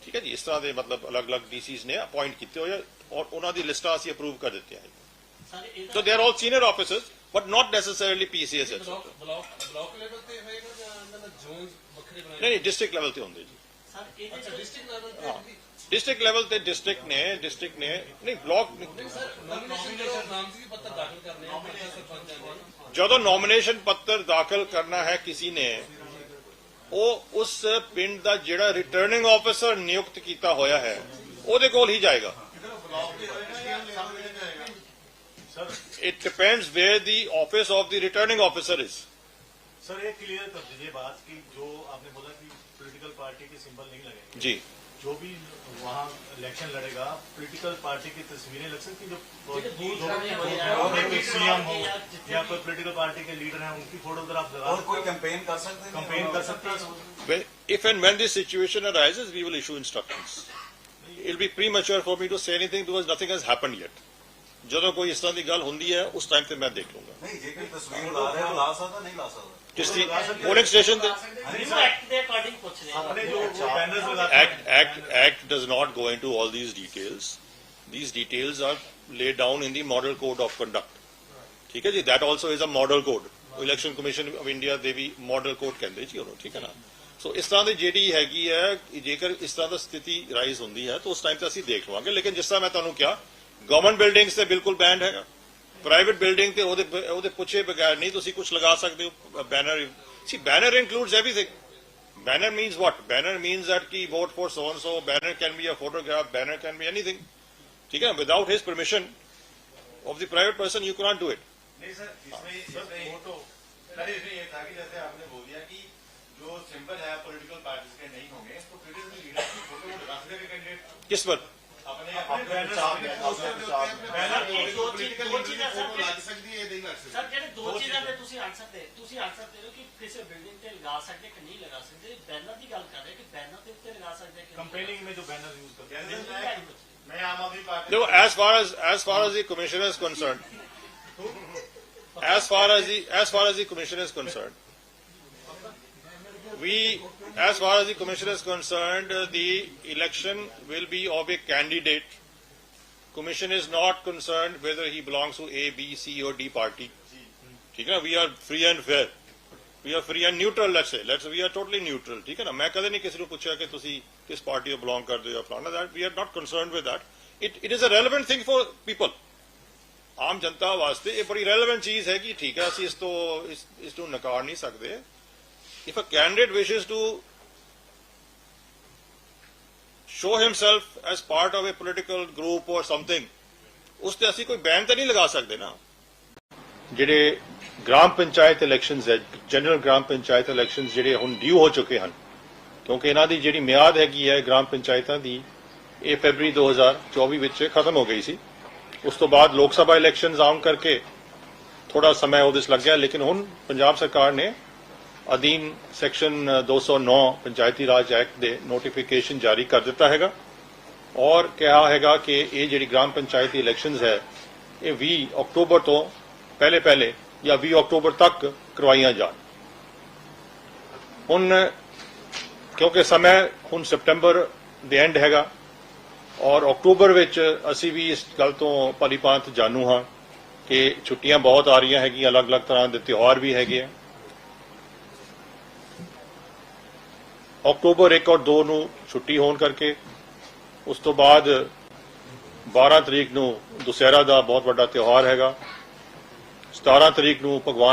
ਠੀਕ ਹੈ ਜੀ ਇਸ ਤਰ੍ਹਾਂ ਦੇ ਮਤਲਬ ਅਲੱਗ-ਅਲੱਗ ਡੀਸੀਸ ਨੇ ਅਪਾਇੰਟ ਕੀਤੇ ਹੋਏ ਔਰ ਉਹਨਾਂ ਦੀ ਲਿਸਟਾਂ ਅਸੀਂ ਅਪਰੂਵ ਕਰ ਦਿੱਤੀਆਂ ਹੈ they are all senior officers, but not necessarily PCS. etc. Block block level ਤੇ ਹੋਏਗਾ ਜਾਂ ਇਹਨਾਂ ਦਾ ਜ਼ੋਨ ਵੱਖਰੇ ਬਣਾਏ ਨਹੀਂ ਨਹੀਂ ਡਿਸਟ੍ਰਿਕਟ ਲੈਵਲ ਤੇ ਹੁੰਦੇ ਜੀ ਸਰ ਚ ਡਿਸਟ੍ਰਿਕਟ ਲੈਵਲ ਤੇ डिस्ट्रिक्ट लेवल पे डिस्ट्रिक्ट ने डिस्ट्रिक्ट ने नहीं ब्लॉक ਜਦੋਂ ਨੋਮੀਨੇਸ਼ਨ ਪੱਤਰ ਦਾਖਲ ਕਰਨਾ ਹੈ ਕਿਸੇ ਨੇ ਉਹ ਉਸ ਪਿੰਡ ਦਾ ਜਿਹੜਾ ਰਿਟਰਨਿੰਗ ਆਫੀਸਰ ਨਿਯੁਕਤ ਕੀਤਾ ਹੋਇਆ ਹੈ ਉਹਦੇ ਕੋਲ ਹੀ ਜਾਏਗਾ it depends where the office of the returning officer is sir एक क्लियर कर दीजिए बात की जो आपने बोला कि पॉलिटिकल पार्टी के सिंबल नहीं लगे जी जो भी वहाँ इलेक्शन लड़ेगा पॉलिटिकल पार्टी की तस्वीरें लग सकती जो ਜਿਹੜੇ जो- दूर जाने जो- वाले जो- हैं, कोई सीएम हो या जितने या भी- कोई पॉलिटिकल पार्टी के लीडर हैं उनकी फोटो अगर आप लगा और कोई सकते कैंपेन कर सकते हैं कंपेन कर सकते हैं When, if and when this situation arises, we will issue instructions. It will be premature for me to say anything because nothing has happened yet. ਜਦੋਂ ਕੋਈ ਇਸ ਤਰ੍ਹਾਂ ਦੀ ਗੱਲ ਹੁੰਦੀ ਹੈ ਉਸ ਟਾਈਮ ਤੇ ਮੈਂ ਦੇਖ ਲੂੰਗਾ नहीं जे कोई तस्वीर ला रहे हैं ला सकता नहीं ला सकता ਕਿਸ ਪੋਲਿੰਗ ਸਟੇਸ਼ਨ ਤੇ? ਐਕਟ ਦੇ ਅਕੋਰਡਿੰਗ ਪੁੱਛ ਰਹੇ ਹਾਂ ਜੋ ਬੈਨਰਸ ਲਗਾ act act act does not go into all these code ਠੀਕ ਹੈ ਜੀ that also is a model code election commission of India ਦੇ ਵੀ ਮਾਡਲ ਕੋਡ ਕਹਿੰਦੇ ਜੀ ਉਹਨੂੰ ਠੀਕ ਹੈ ਨਾ? ਸੋ ਇਸ ਤਰ੍ਹਾਂ ਦੀ ਜਿਹੜੀ ਹੈਗੀ ਹੈ ਜੇਕਰ ਇਸ ਤਰ੍ਹਾਂ ਦਾ ਸਥਿਤੀ ਰਾਈਜ਼ ਹੁੰਦੀ ਹੈ ਤਾਂ ਉਸ ਟਾਈਮ ਤੇ ਅਸੀਂ ਦੇਖ ਲਵਾਂਗੇ। ਲੇਕਿਨ ਜਿਸ ਤਰ੍ਹਾਂ ਮੈਂ ਤੁਹਾਨੂੰ ਕਿਹਾ ਗਵਰਨਮੈਂਟ ਬਿਲਡਿੰਗਸ ਤੇ ਬਿਲਕੁਲ ਬੈਂਡ ਹੈਗਾ। ਪ੍ਰਾਈਵੇਟ ਬਿਲਡਿੰਗ ਤੇ ਉਹਦੇ ਉਹਦੇ ਪੁੱਛੇ ਬਗੈਰ ਨਹੀਂ ਤੁਸੀਂ ਕੁਝ ਲਗਾ ਸਕਦੇ ਹੋ banner C banner includes everything Banner means what? Banner means that ki vote for so and so. Banner can be a photograph. Banner can be anything. ठीक है Without his permission of the private person, you cannot do it. नहीं sir इसमें इसमें photo sir इसमें ये था कि जैसे आपने बोल दिया कि जो सिंबल है पॉलिटिकल पार्टीज के नहीं होंगे तो पॉलिटिकल लीडर की फोटो वो लगा सकते कैंडिडेट किस पर अपने अपने बैनर सामने सामने पोस्टर सामने बैनर एक दो चीज- पॉलिटिकल दो लीडर की चीजें फोटो सर- लग सकती है नहीं लग ਸਰ सकती ਜਿਹੜੇ ਦੋ ਚੀਜ਼ਾਂ ਤੇ ਤੁਸੀਂ ਆਨਸਰ ਦੇ ਤੁਸੀਂ ਆਨਸਰ ਦੇ ਰਹੇ ਹੋ ਕਿ ਕਿਸੇ ਬਿਲਡਿੰਗ ਤੇ ਲਗਾ ਸਕਦੇ ਕਿ ਨਹੀਂ ਲਗਾ ਸਕਦੇ ਬੈਨਰ ਦੀ ਗੱਲ ਕਰ ਰਹੇ ਕਿ ਬੈਨਰ ਦੇ ਉੱਤੇ ਲਗਾ ਸਕਦੇ ਕਿ ਨਹੀਂ कंपेनिंग में जो बैनर यूज करते हैं जैसे बिल्कुल मैं नहीं। मैं Aam Aadmi Party No, as far as as far as the commissioner is concerned, as far as the as far as the commission is concerned, we as far as the commission is concerned, uh, the election will be of a candidate. Commission is not concerned whether he belongs to A, B, C, or D party. ठीक है ना? We are free and fair. We are free and neutral. Let's say. Let's we are totally neutral. ठीक है ना? मैं कदे नहीं किसी ਨੂੰ ਪੁੱਛਿਆ ਕਿ ਤੁਸੀਂ ਕਿਸ ਪਾਰਟੀ ਤੋਂ belong ਕਰਦੇ ਹੋ ਜਾਂ ਫਲਾਣਾ that we are not concerned with that. It it is a relevant thing for people. ਆਮ ਜਨਤਾ ਵਾਸਤੇ ਇਹ ਬੜੀ ਰੈਲੇਵੈਂਟ ਚੀਜ਼ ਹੈ ਕਿ ਠੀਕ ਹੈ ਅਸੀਂ ਇਸ ਤੋਂ ਇਸ ਇਸ ਨੂੰ ਨਕਾਰ ਨਹੀਂ ਸਕਦੇ if a candidate wishes to show himself as part of a political group or something ਉਸ ਤੇ ਅਸੀਂ ਕੋਈ ਬੈਨ ਤਾਂ ਨਹੀਂ ਲਗਾ ਸਕਦੇ ਨਾ ਜਿਹੜੇ ਗ੍ਰਾਮ ਪੰਚਾਇਤ ਇਲੈਕਸ਼ਨਸ ਹੈ ਜਨਰਲ ਗ੍ਰਾਮ ਪੰਚਾਇਤ ਇਲੈਕਸ਼ਨਸ ਜਿਹੜੇ ਹੁਣ ਡਿਊ ਹੋ ਚੁੱਕੇ ਹਨ ਕਿਉਂਕਿ ਇਹਨਾਂ ਦੀ ਜਿਹੜੀ ਮਿਆਦ ਹੈਗੀ ਹੈ ਗ੍ਰਾਮ ਪੰਚਾਇਤਾਂ ਦੀ ਇਹ ਫੈਬਰੀ 2024 ਵਿੱਚ ਖਤਮ ਹੋ ਗਈ ਸੀ ਉਸ ਤੋਂ ਬਾਅਦ ਲੋਕ ਸਭਾ ਇਲੈਕਸ਼ਨਸ ਆਉਣ ਕਰਕੇ ਥੋੜਾ ਸਮਾਂ ਉਹਦੇ 'ਚ ਲੱਗਿਆ ਲੇਕਿਨ ਹੁਣ ਪੰਜਾਬ ਸਰਕਾਰ ਨੇ ਅਧੀਨ ਸੈਕਸ਼ਨ 209 ਪੰਚਾਇਤੀ ਰਾਜ ਐਕਟ ਦੇ ਨੋਟੀਫਿਕੇਸ਼ਨ ਜਾਰੀ ਕਰ ਦਿੱਤਾ ਹੈਗਾ। ਔਰ ਕਿਹਾ ਹੈਗਾ ਕਿ ਇਹ ਜਿਹੜੀ ਗ੍ਰਾਮ ਪੰਚਾਇਤੀ ਇਲੈਕਸ਼ਨਸ ਹੈ, ਇਹ 20 ਅਕਤੂਬਰ ਤੋਂ ਪਹਿਲੇ ਪਹਿਲੇ ਜਾਂ 20 ਅਕਤੂਬਰ ਤੱਕ ਕਰਵਾਈਆਂ ਜਾਣ। ਹੁਣ, ਕਿਉਂਕਿ ਸਮਾਂ ਹੁਣ ਸਪਟੈਂਬਰ ਦੇ ਐਂਡ ਹੈਗਾ, ਔਰ ਅਕਤੂਬਰ ਵਿੱਚ ਅਸੀਂ ਵੀ ਇਸ ਗੱਲ ਤੋਂ ਭਲੀਭਾਂਤ ਜਾਣੂ ਹਾਂ ਕਿ ਛੁੱਟੀਆਂ ਬਹੁਤ ਆ ਰਹੀਆਂ ਹੈਗੀਆਂ, ਅਲੱਗ-ਅਲੱਗ ਤਰ੍ਹਾਂ ਦੇ ਤਿਉਹਾਰ ਵੀ ਹੈਗੇ ਆ। ਅਕਤੂਬਰ 1 ਔਰ 2 ਨੂੰ ਛੁੱਟੀ ਹੋਣ ਕਰਕੇ ਉਸ ਤੋਂ ਬਾਅਦ 12 ਤਰੀਕ ਨੂੰ ਦੁਸਹਿਰਾ ਦਾ ਬਹੁਤ ਵੱਡਾ ਤਿਉਹਾਰ ਹੈਗਾ। 17 ਤਰੀਕ ਨੂੰ ਭਗਵਾਨ